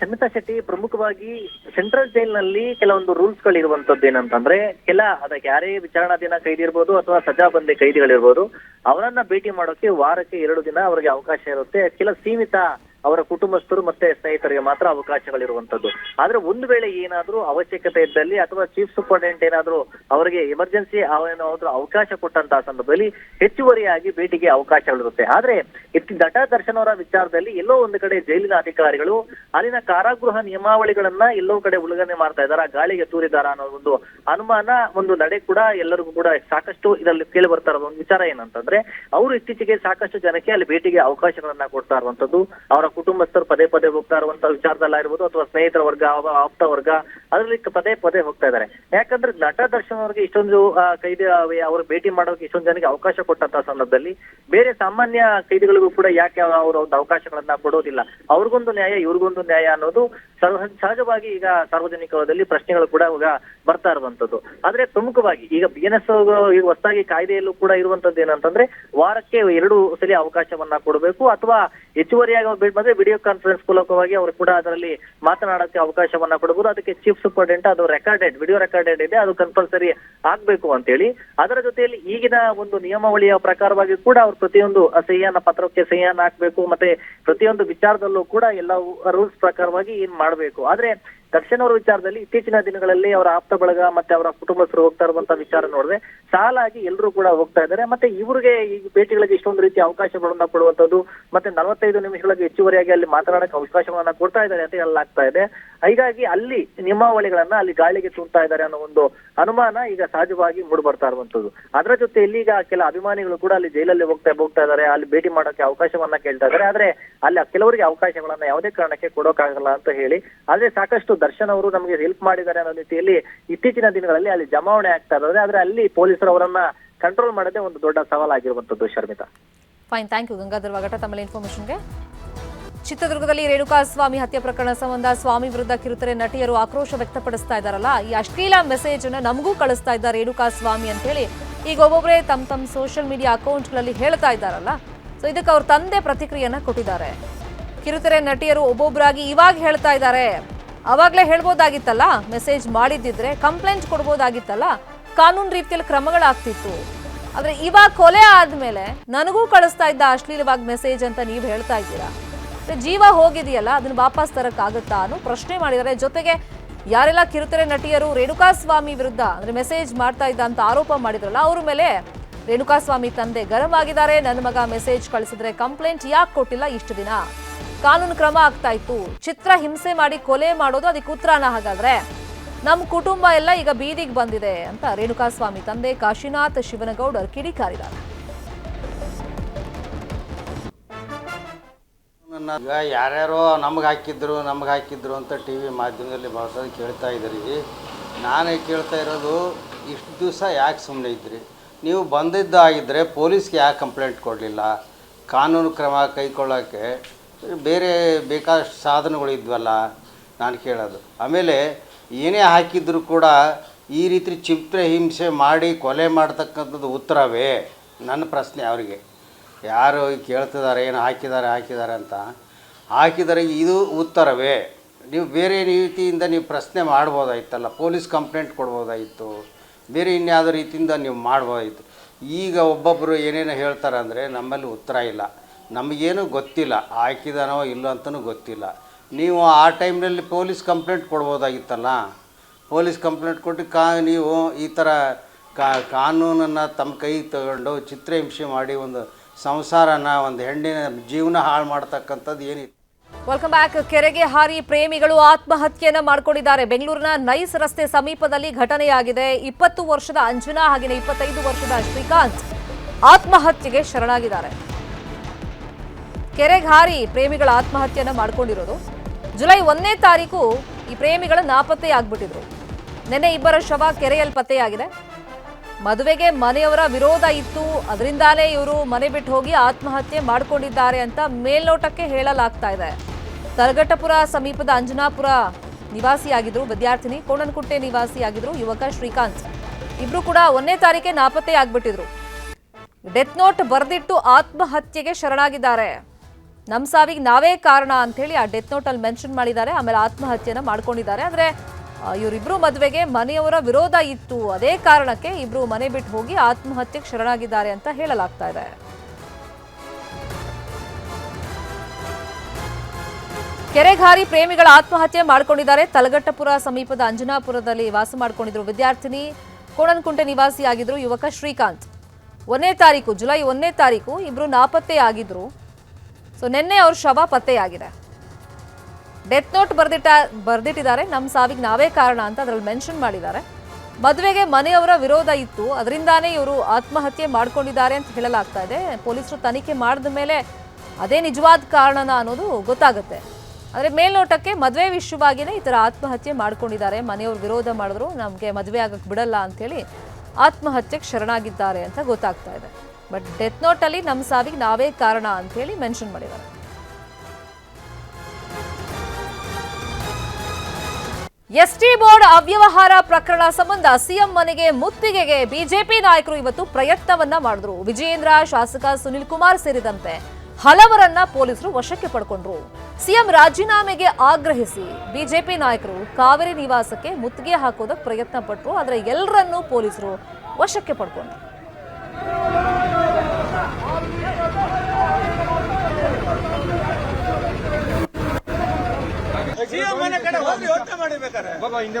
ಶಮಿತಾ ಶೆಟ್ಟಿ ಪ್ರಮುಖವಾಗಿ ಸೆಂಟ್ರಲ್ ಜೈಲ್ನಲ್ಲಿ ಕೆಲವೊಂದು ರೂಲ್ಸ್ಗಳು ಇರುವಂತದ್ದು ಏನಂತಂದ್ರೆ, ಕೆಲ ಅದಕ್ಕೆ ಯಾರೇ ವಿಚಾರಣಾಧೀನ ಕೈದಿ ಇರ್ಬೋದು ಅಥವಾ ಸಜಾಬಂದಿ ಕೈದಿಗಳಿರ್ಬೋದು, ಅವರನ್ನ ಭೇಟಿ ಮಾಡೋಕೆ ವಾರಕ್ಕೆ ಎರಡು ದಿನ ಅವರಿಗೆ ಅವಕಾಶ ಇರುತ್ತೆ. ಕೆಲ ಸೀಮಿತ ಅವರ ಕುಟುಂಬಸ್ಥರು ಮತ್ತೆ ಸ್ನೇಹಿತರಿಗೆ ಮಾತ್ರ ಅವಕಾಶಗಳಿರುವಂತದ್ದು. ಆದ್ರೆ ಒಂದು ವೇಳೆ ಏನಾದ್ರೂ ಅವಶ್ಯಕತೆ ಇದ್ದಲ್ಲಿ ಅಥವಾ ಚೀಫ್ ಸೂಪರ್ಡೆಂಟ್ ಏನಾದ್ರೂ ಅವರಿಗೆ ಎಮರ್ಜೆನ್ಸಿ ಏನಾದ್ರೂ ಅವಕಾಶ ಕೊಟ್ಟಂತಹ ಸಂದರ್ಭದಲ್ಲಿ ಹೆಚ್ಚುವರಿಯಾಗಿ ಭೇಟಿಗೆ ಅವಕಾಶಗಳಿರುತ್ತೆ. ಆದ್ರೆ ನಟ ದರ್ಶನ್ ಅವರ ವಿಚಾರದಲ್ಲಿ ಎಲ್ಲೋ ಒಂದು ಕಡೆ ಜೈಲಿನ ಅಧಿಕಾರಿಗಳು ಅಲ್ಲಿನ ಕಾರಾಗೃಹ ನಿಯಮಾವಳಿಗಳನ್ನ ಎಲ್ಲೋ ಕಡೆ ಉಲ್ಲಂಘನೆ ಮಾಡ್ತಾ ಇದಾರ ಗಾಳಿಗೆ ತೂರಿದಾರ ಅನ್ನೋ ಒಂದು ಅನುಮಾನ ಒಂದು ನಡೆ ಕೂಡ ಎಲ್ಲರಿಗೂ ಕೂಡ ಸಾಕಷ್ಟು ಇದರಲ್ಲಿ ಕೇಳಿ ಬರ್ತಾ ಒಂದು ವಿಚಾರ ಏನಂತಂದ್ರೆ, ಅವರು ಇತ್ತೀಚೆಗೆ ಸಾಕಷ್ಟು ಜನಕ್ಕೆ ಅಲ್ಲಿ ಭೇಟಿಗೆ ಅವಕಾಶಗಳನ್ನ ಕೊಡ್ತಾ ಇರುವಂತದ್ದು ಅವರ ಕುಟುಂಬಸ್ಥರು ಪದೇ ಪದೇ ಹೋಗ್ತಾ ಇರುವಂತ ವಿಚಾರದಲ್ಲಾಗಿರ್ಬೋದು ಅಥವಾ ಸ್ನೇಹಿತರ ವರ್ಗ ಆಪ್ತ ವರ್ಗ, ಅದರಲ್ಲಿ ಪದೇ ಪದೇ ಹೋಗ್ತಾ ಇದ್ದಾರೆ. ಯಾಕಂದ್ರೆ ನಟ ದರ್ಶನ್ ಅವರಿಗೆ ಇಷ್ಟೊಂದು ಕೈದಿ ಅವರು ಭೇಟಿ ಮಾಡೋಕೆ ಇಷ್ಟೊಂದು ಜನಕ್ಕೆ ಅವಕಾಶ ಕೊಟ್ಟಂತ ಸಂದರ್ಭದಲ್ಲಿ ಬೇರೆ ಸಾಮಾನ್ಯ ಕೈದಿಗಳಿಗೂ ಕೂಡ ಯಾಕೆ ಅವರು ಒಂದು ಅವಕಾಶಗಳನ್ನ ಕೊಡೋದಿಲ್ಲ. ಅವ್ರಿಗೊಂದು ನ್ಯಾಯ, ಇವ್ರಿಗೊಂದು ನ್ಯಾಯ ಅನ್ನೋದು ಸಹಜ- ಸಹಜವಾಗಿ ಈಗ ಸಾರ್ವಜನಿಕ ವಲಯದಲ್ಲಿ ಪ್ರಶ್ನೆಗಳು ಕೂಡ ಇವಾಗ ಬರ್ತಾ ಇರುವಂತದ್ದು. ಆದ್ರೆ ಪ್ರಮುಖವಾಗಿ ಈಗ ಬಿ ಎನ್ ಎಸ್ ಈಗ ಹೊಸದಾಗಿ ಕಾಯ್ದೆಯಲ್ಲೂ ಕೂಡ ಇರುವಂತದ್ದು ಏನಂತಂದ್ರೆ ವಾರಕ್ಕೆ ಎರಡು ಸಲ ಅವಕಾಶವನ್ನ ಕೊಡಬೇಕು ಅಥವಾ ಹೆಚ್ಚುವರಿಯಾಗಿ ಬಂದ್ರೆ ವಿಡಿಯೋ ಕಾನ್ಫರೆನ್ಸ್ ಮೂಲಕವಾಗಿ ಅವರು ಕೂಡ ಅದರಲ್ಲಿ ಮಾತನಾಡೋಕೆ ಅವಕಾಶವನ್ನ ಕೊಡಬಹುದು ಅದಕ್ಕೆ ಚೀಫ್ ಸೂಪರ್ಡೆಂಟ್ ಅದು ರೆಕಾರ್ಡೆಡ್ ವಿಡಿಯೋ ರೆಕಾರ್ಡೆಡ್ ಇದೆ. ಅದು ಕಂಪಲ್ಸರಿ ಆಗ್ಬೇಕು ಅಂತೇಳಿ. ಅದರ ಜೊತೆಯಲ್ಲಿ ಈಗಿನ ಒಂದು ನಿಯಮಾವಳಿಯ ಪ್ರಕಾರವಾಗಿ ಕೂಡ ಅವರು ಪ್ರತಿಯೊಂದು ಸಹಿಯನ್ನ ಪತ್ರಕ್ಕೆ ಸಹಿಯನ್ನ ಹಾಕ್ಬೇಕು. ಮತ್ತೆ ಪ್ರತಿಯೊಂದು ವಿಚಾರದಲ್ಲೂ ಕೂಡ ಎಲ್ಲ ರೂಲ್ಸ್ ಪ್ರಕಾರವಾಗಿ ಏನ್ ಮಾಡ್ಬೇಕು. ಆದ್ರೆ ದರ್ಶನ್ ಅವರ ವಿಚಾರದಲ್ಲಿ ಇತ್ತೀಚಿನ ದಿನಗಳಲ್ಲಿ ಅವರ ಆಪ್ತ ಬಳಗ ಮತ್ತೆ ಅವರ ಕುಟುಂಬಸ್ಥರು ಹೋಗ್ತಾ ಇರುವಂತ ವಿಚಾರ ನೋಡಿದ್ರೆ ಸಾಲಾಗಿ ಎಲ್ಲರೂ ಕೂಡ ಹೋಗ್ತಾ ಇದ್ದಾರೆ. ಮತ್ತೆ ಇವರಿಗೆ ಈ ಭೇಟಿಗಳಿಗೆ ಇಷ್ಟೊಂದು ರೀತಿಯ ಅವಕಾಶಗಳನ್ನ ಕೊಡುವಂತದ್ದು ಮತ್ತೆ ನಲವತ್ತೈದು ನಿಮಿಷಗಳಿಗೆ ಹೆಚ್ಚುವರಿಯಾಗಿ ಅಲ್ಲಿ ಮಾತನಾಡಕ್ಕೆ ಅವಕಾಶಗಳನ್ನ ಕೊಡ್ತಾ ಇದ್ದಾರೆ ಅಂತ ಹೇಳಲಾಗ್ತಾ ಇದೆ. ಹೀಗಾಗಿ ಅಲ್ಲಿ ನಿಯಮಾವಳಿಗಳನ್ನ ಅಲ್ಲಿ ಗಾಳಿಗೆ ತೂರ್ತಾ ಇದ್ದಾರೆ ಅನ್ನೋ ಒಂದು ಅನುಮಾನ ಈಗ ಸಹಜವಾಗಿ ಮೂಡ್ ಬರ್ತಾ ಇರುವಂತದ್ದು ಅದರ ಜೊತೆಯಲ್ಲಿ ಈಗ ಕೆಲ ಅಭಿಮಾನಿಗಳು ಕೂಡ ಅಲ್ಲಿ ಜೈಲಲ್ಲಿ ಹೋಗ್ತಾ ಹೋಗ್ತಾ ಇದ್ದಾರೆ. ಅಲ್ಲಿ ಭೇಟಿ ಮಾಡೋಕೆ ಅವಕಾಶವನ್ನ ಕೇಳ್ತಾ ಇದ್ದಾರೆ. ಆದ್ರೆ ಅಲ್ಲಿ ಕೆಲವರಿಗೆ ಅವಕಾಶಗಳನ್ನ ಯಾವುದೇ ಕಾರಣಕ್ಕೆ ಕೊಡೋಕ್ಕಾಗಲ್ಲ ಅಂತ ಹೇಳಿ. ಆದ್ರೆ ಸಾಕಷ್ಟು ದರ್ಶನ್ ಅವರು ನಮಗೆ ಹೆಲ್ಪ್ ಮಾಡಿದ್ದಾರೆ ಅನ್ನೋ ರೀತಿಯಲ್ಲಿ ಇತ್ತೀಚಿನ ದಿನಗಳಲ್ಲಿ ಅಲ್ಲಿ ಜಮಾವಣೆ ಆಗ್ತಾ ಇರೋದ್ರೆ ಆದ್ರೆ ಅಲ್ಲಿ ಪೊಲೀಸರು ಅವರನ್ನ ಕಂಟ್ರೋಲ್ ಮಾಡೋದೇ ಒಂದು ದೊಡ್ಡ ಸವಾಲಾಗಿರುವಂತದ್ದು Sharmitha.
Fine thank you Gangadhar Vagata ತಮ್ಮ ಇನ್ಫಾರ್ಮೇಶನ್ಗೆ ಚಿತ್ರದುರ್ಗದಲ್ಲಿ ರೇಣುಕಾ ಸ್ವಾಮಿ ಹತ್ಯೆ ಪ್ರಕರಣ ಸಂಬಂಧ ಸ್ವಾಮಿ ವಿರುದ್ಧ ಕಿರುತೆರೆ ನಟಿಯರು ಆಕ್ರೋಶ ವ್ಯಕ್ತಪಡಿಸ್ತಾ ಇದ್ದಾರಲ್ಲ, ಈ ಅಶ್ಲೀಲ ಮೆಸೇಜ್ ಅನ್ನ ನಮಗೂ ಕಳಿಸ್ತಾ ಇದ್ದಾರೆ ರೇಣುಕಾ ಸ್ವಾಮಿ ಅಂತ ಹೇಳಿ. ಈಗ ಒಬ್ಬೊಬ್ಬರೇ ತಮ್ಮ ತಮ್ಮ ಸೋಷಿಯಲ್ ಮೀಡಿಯಾ ಅಕೌಂಟ್ಗಳಲ್ಲಿ ಹೇಳ್ತಾ ಇದ್ದಾರಲ್ಲ ಸೊ ಇದಕ್ಕೆ ಅವ್ರ ತಂದೆ ಪ್ರತಿಕ್ರಿಯೆಯನ್ನ ಕೊಟ್ಟಿದ್ದಾರೆ. ಕಿರುತೆರೆ ನಟಿಯರು ಒಬ್ಬೊಬ್ಬರಾಗಿ ಇವಾಗ ಹೇಳ್ತಾ ಇದ್ದಾರೆ. ಅವಾಗ್ಲೇ ಹೇಳ್ಬೋದಾಗಿತ್ತಲ್ಲ ಮೆಸೇಜ್ ಮಾಡಿದ್ದಿದ್ರೆ ಕಂಪ್ಲೇಂಟ್ ಕೊಡ್ಬೋದಾಗಿತ್ತಲ್ಲ, ಕಾನೂನು ರೀತಿಯಲ್ಲಿ ಕ್ರಮಗಳಾಗ್ತಿತ್ತು ಆದರೆ ಇವಾಗ ಕೊಲೆ ಆದಮೇಲೆ ನನಗೂ ಕಳಿಸ್ತಾ ಇದ್ದ ಅಶ್ಲೀಲವಾಗಿ ಮೆಸೇಜ್ ಅಂತ ನೀವು ಹೇಳ್ತಾ ಇದ್ದೀರಾ? ಜೀವ ಹೋಗಿದೆಯಲ್ಲ, ಅದನ್ನು ವಾಪಸ್ ತರಕ್ಕಾಗುತ್ತಾ ಅನ್ನೋ ಪ್ರಶ್ನೆ ಮಾಡಿದ್ದಾರೆ. ಜೊತೆಗೆ ಯಾರೆಲ್ಲ ಕಿರುತೆರೆ ನಟಿಯರು ರೇಣುಕಾಸ್ವಾಮಿ ವಿರುದ್ಧ, ಅಂದರೆ ಮೆಸೇಜ್ ಮಾಡ್ತಾ ಇದ್ದ ಅಂತ ಆರೋಪ ಮಾಡಿದ್ರಲ್ಲ, ಅವ್ರ ಮೇಲೆ ರೇಣುಕಾಸ್ವಾಮಿ ತಂದೆ ಗರಂ ಆಗಿದ್ದಾರೆ. ನನ್ನ ಮಗ ಮೆಸೇಜ್ ಕಳಿಸಿದ್ರೆ ಕಂಪ್ಲೇಂಟ್ ಯಾಕೆ ಕೊಟ್ಟಿಲ್ಲ ಇಷ್ಟು ದಿನ? ಕಾನೂನು ಕ್ರಮ ಆಗ್ತಾ ಇತ್ತು. ಚಿತ್ರ ಹಿಂಸೆ ಮಾಡಿ ಕೊಲೆ ಮಾಡೋದು ಅದಕ್ಕೆ ಉತ್ತರನ ಹಾಗಾದ್ರೆ? ನಮ್ಮ ಕುಟುಂಬ ಎಲ್ಲ ಈಗ ಬೀದಿಗೆ ಬಂದಿದೆ ಅಂತ ರೇಣುಕಾ ಸ್ವಾಮಿ ತಂದೆ ಕಾಶಿನಾಥ್ ಶಿವನಗೌಡರ್ ಕಿಡಿಕಾರಿದ್ದಾರೆ.
ಈಗ ಯಾರ್ಯಾರೋ ನಮ್ಗೆ ಹಾಕಿದ್ರು ನಮ್ಗೆ ಹಾಕಿದ್ರು ಅಂತ ಟಿ ವಿ ಮಾಧ್ಯಮದಲ್ಲಿ ಭಾಳ ಕೇಳ್ತಾ ಇದ್ದೀರಿ. ನಾನು ಕೇಳ್ತಾ ಇರೋದು, ಇಷ್ಟು ದಿವಸ ಯಾಕೆ ಸುಮ್ಮನೆ ಇದ್ರಿ? ನೀವು ಬಂದಿದ್ದಾಗಿದ್ದರೆ ಪೊಲೀಸ್ಗೆ ಯಾಕೆ ಕಂಪ್ಲೇಂಟ್ ಕೊಡಲಿಲ್ಲ? ಕಾನೂನು ಕ್ರಮ ಕೈಗೊಳ್ಳೋಕ್ಕೆ ಬೇರೆ ಬೇಕಾದಷ್ಟು ಸಾಧನಗಳು ಇದ್ವಲ್ಲ, ನಾನು ಕೇಳೋದು. ಆಮೇಲೆ ಏನೇ ಹಾಕಿದ್ರು ಕೂಡ ಈ ರೀತಿ ಚಿತ್ರ ಹಿಂಸೆ ಮಾಡಿ ಕೊಲೆ ಮಾಡ್ತಕ್ಕಂಥದ್ದು ಉತ್ತರವೇ ನನ್ನ ಪ್ರಶ್ನೆ ಅವರಿಗೆ. ಯಾರು ಕೇಳ್ತಿದ್ದಾರೆ, ಏನು ಹಾಕಿದ್ದಾರೆ ಹಾಕಿದ್ದಾರೆ ಅಂತ. ಹಾಕಿದರೆ ಇದು ಉತ್ತರವೇ. ನೀವು ಬೇರೆ ರೀತಿಯಿಂದ ನೀವು ಪ್ರಶ್ನೆ ಮಾಡ್ಬೋದಾಗಿತ್ತಲ್ಲ ಪೊಲೀಸ್ ಕಂಪ್ಲೇಂಟ್ ಕೊಡ್ಬೋದಾಗಿತ್ತು ಬೇರೆ ಇನ್ಯಾವುದೋ ರೀತಿಯಿಂದ ನೀವು ಮಾಡ್ಬೋದಾಗಿತ್ತು ಈಗ ಒಬ್ಬೊಬ್ಬರು ಏನೇನು ಹೇಳ್ತಾರೆ ಅಂದರೆ ನಮ್ಮಲ್ಲಿ ಉತ್ತರ ಇಲ್ಲ. ನಮಗೇನು ಗೊತ್ತಿಲ್ಲ ಹಾಕಿದಾನೋ ಇಲ್ಲೋ ಅಂತಲೂ ಗೊತ್ತಿಲ್ಲ. ನೀವು ಆ ಟೈಮ್ನಲ್ಲಿ ಪೊಲೀಸ್ ಕಂಪ್ಲೇಂಟ್ ಕೊಡ್ಬೋದಾಗಿತ್ತಲ್ಲ? ಪೊಲೀಸ್ ಕಂಪ್ಲೇಂಟ್ ಕೊಟ್ಟು ಕಾ, ನೀವು ಈ ಥರ ಕಾ, ಕಾನೂನನ್ನು ತಮ್ಮ ಕೈಗೆ ತಗೊಂಡು ಚಿತ್ರಹಿಂಸೆ ಮಾಡಿ ಒಂದು ಸಂಸಾರನ, ಒಂದು ಹೆಣ್ಣಿನ ಜೀವನ ಹಾಳು ಮಾಡ್ತಕ್ಕಂಥದ್ದು ಏನಿತ್ತು
ವೆಲ್ಕಮ್ ಬ್ಯಾಕ್ ಕೆರೆಗೆ ಹಾರಿ ಪ್ರೇಮಿಗಳು ಆತ್ಮಹತ್ಯೆಯನ್ನ ಮಾಡಿಕೊಂಡಿದ್ದಾರೆ. ಬೆಂಗಳೂರಿನ ನೈಸ್ ರಸ್ತೆ ಸಮೀಪದಲ್ಲಿ ಘಟನೆಯಾಗಿದೆ. ಇಪ್ಪತ್ತು ವರ್ಷದ ಅಂಜುನಾ ಹಾಗೆಯೇ ಇಪ್ಪತ್ತೈದು ವರ್ಷದ ಶ್ರೀಕಾಂತ್ ಆತ್ಮಹತ್ಯೆಗೆ ಶರಣಾಗಿದ್ದಾರೆ. ಕೆರೆಗೆ ಹಾರಿ ಪ್ರೇಮಿಗಳ ಆತ್ಮಹತ್ಯೆಯನ್ನು ಮಾಡ್ಕೊಂಡಿರೋದು. ಜುಲೈ ಒಂದನೇ ತಾರೀಕು ಈ ಪ್ರೇಮಿಗಳ ನಾಪತ್ತೆಯಾಗ್ಬಿಟ್ಟಿದ್ರು ನಿನ್ನೆ ಇಬ್ಬರ ಶವ ಕೆರೆಯಲ್ಲಿ ಪತ್ತೆಯಾಗಿದೆ. ಮದುವೆಗೆ ಮನೆಯವರ ವಿರೋಧ ಇತ್ತು. ಅದರಿಂದಾನೇ ಇವರು ಮನೆ ಬಿಟ್ಟು ಹೋಗಿ ಆತ್ಮಹತ್ಯೆ ಮಾಡ್ಕೊಂಡಿದ್ದಾರೆ ಅಂತ ಮೇಲ್ನೋಟಕ್ಕೆ ಹೇಳಲಾಗ್ತಾ ಇದೆ. ತರಗಟ್ಟಪುರ ಸಮೀಪದ ಅಂಜನಾಪುರ ನಿವಾಸಿಯಾಗಿದ್ರು ವಿದ್ಯಾರ್ಥಿನಿ. ಕೋಣನಕುಂಟೆ ನಿವಾಸಿಯಾಗಿದ್ರು ಯುವಕ ಶ್ರೀಕಾಂತ್. ಇಬ್ರು ಕೂಡ ಒಂದನೇ ತಾರೀಕೆ ನಾಪತ್ತೆ ಆಗ್ಬಿಟ್ಟಿದ್ರು. ಡೆತ್ ನೋಟ್ ಬರೆದಿಟ್ಟು ಆತ್ಮಹತ್ಯೆಗೆ ಶರಣಾಗಿದ್ದಾರೆ. ನಮ್ಮ ಸಾವಿಗೆ ನಾವೇ ಕಾರಣ ಅಂಥೇಳಿ ಆ ಡೆತ್ ನೋಟಲ್ಲಿ ಮೆನ್ಷನ್ ಮಾಡಿದ್ದಾರೆ, ಆಮೇಲೆ ಆತ್ಮಹತ್ಯೆನ ಮಾಡ್ಕೊಂಡಿದ್ದಾರೆ. ಅಂದರೆ ಇವರಿಬ್ಬರು ಮದುವೆಗೆ ಮನೆಯವರ ವಿರೋಧ ಇತ್ತು. ಅದೇ ಕಾರಣಕ್ಕೆ ಇಬ್ರು ಮನೆ ಬಿಟ್ಟು ಹೋಗಿ ಆತ್ಮಹತ್ಯೆಗೆ ಶರಣಾಗಿದ್ದಾರೆ ಅಂತ ಹೇಳಲಾಗ್ತಾ ಇದೆ. ಕೆರೆಘಾರಿ ಪ್ರೇಮಿಗಳ ಆತ್ಮಹತ್ಯೆ ಮಾಡ್ಕೊಂಡಿದ್ದಾರೆ. ತಲಗಟ್ಟಪುರ ಸಮೀಪದ ಅಂಜನಾಪುರದಲ್ಲಿ ವಾಸ ಮಾಡ್ಕೊಂಡಿದ್ರು ವಿದ್ಯಾರ್ಥಿನಿ. ಕೋಣನಕುಂಟೆ ನಿವಾಸಿಯಾಗಿದ್ರು ಯುವಕ ಶ್ರೀಕಾಂತ್. ಒಂದನೇ ತಾರೀಕು, ಜುಲೈ ಒಂದನೇ ತಾರೀಕು ಇಬ್ರು ನಾಪತ್ತೆ ಆಗಿದ್ರು ಸೊ ನಿನ್ನೆ ಅವ್ರ ಶವ ಪತ್ತೆಯಾಗಿದೆ. ಡೆತ್ ನೋಟ್ ಬರ್ದಿಟ್ಟ, ಬರ್ದಿಟ್ಟಿದ್ದಾರೆ. ನಮ್ಮ ಸಾವಿಗೆ ನಾವೇ ಕಾರಣ ಅಂತ ಅದರಲ್ಲಿ ಮೆನ್ಷನ್ ಮಾಡಿದ್ದಾರೆ. ಮದುವೆಗೆ ಮನೆಯವರ ವಿರೋಧ ಇತ್ತು. ಅದರಿಂದಾನೇ ಇವರು ಆತ್ಮಹತ್ಯೆ ಮಾಡ್ಕೊಂಡಿದ್ದಾರೆ ಅಂತ ಹೇಳಲಾಗ್ತಾ ಇದೆ. ಪೊಲೀಸರು ತನಿಖೆ ಮಾಡಿದ ಮೇಲೆ ಅದೇ ನಿಜವಾದ ಕಾರಣನ ಅನ್ನೋದು ಗೊತ್ತಾಗುತ್ತೆ. ಆದರೆ ಮೇಲ್ನೋಟಕ್ಕೆ ಮದುವೆ ವಿಷಯವಾಗಿಯೇ ಈ ಥರ ಆತ್ಮಹತ್ಯೆ ಮಾಡ್ಕೊಂಡಿದ್ದಾರೆ. ಮನೆಯವ್ರು ವಿರೋಧ ಮಾಡಿದ್ರು. ನಮಗೆ ಮದುವೆ ಆಗಕ್ಕೆ ಬಿಡಲ್ಲ ಅಂಥೇಳಿ ಆತ್ಮಹತ್ಯೆಗೆ ಶರಣಾಗಿದ್ದಾರೆ ಅಂತ ಗೊತ್ತಾಗ್ತಾ ಇದೆ. ಬಟ್ ಡೆತ್ ನೋಟಲ್ಲಿ ನಮ್ಮ ಸಾವಿಗೆ ನಾವೇ ಕಾರಣ ಅಂತೇಳಿ ಮೆನ್ಷನ್ ಮಾಡಿದ್ದಾರೆ. ಎಸ್ಟಿ ಬೋರ್ಡ್ ಅವ್ಯವಹಾರ ಪ್ರಕರಣ ಸಂಬಂಧ ಸಿಎಂ ಮನೆಗೆ ಮುತ್ತಿಗೆಗೆ ಬಿಜೆಪಿ ನಾಯಕರು ಇವತ್ತು ಪ್ರಯತ್ನವನ್ನ ಮಾಡಿದ್ರು. ವಿಜಯೇಂದ್ರ ಶಾಸಕ ಸುನಿಲ್ ಕುಮಾರ್ ಸೇರಿದಂತೆ ಹಲವರನ್ನ ಪೊಲೀಸರು ವಶಕ್ಕೆ ಪಡ್ಕೊಂಡ್ರು. ಸಿಎಂ ರಾಜೀನಾಮೆಗೆ ಆಗ್ರಹಿಸಿ ಬಿಜೆಪಿ ನಾಯಕರು ಕಾವೇರಿ ನಿವಾಸಕ್ಕೆ ಮುತ್ತಿಗೆ ಹಾಕೋದಕ್ಕೆ ಪ್ರಯತ್ನ ಪಟ್ಟರು ಆದರೆ ಎಲ್ಲರನ್ನೂ ಪೊಲೀಸರು ವಶಕ್ಕೆ ಪಡ್ಕೊಂಡ್ರು.
ಸಿಎಂ ಮನೆ ಕಡೆ ಹೋಗಿ ಯೋಚನೆ ಮಾಡಿರ್ಬೇಕಾರೆ ಬಾಬಾ ಹಿಂದೆ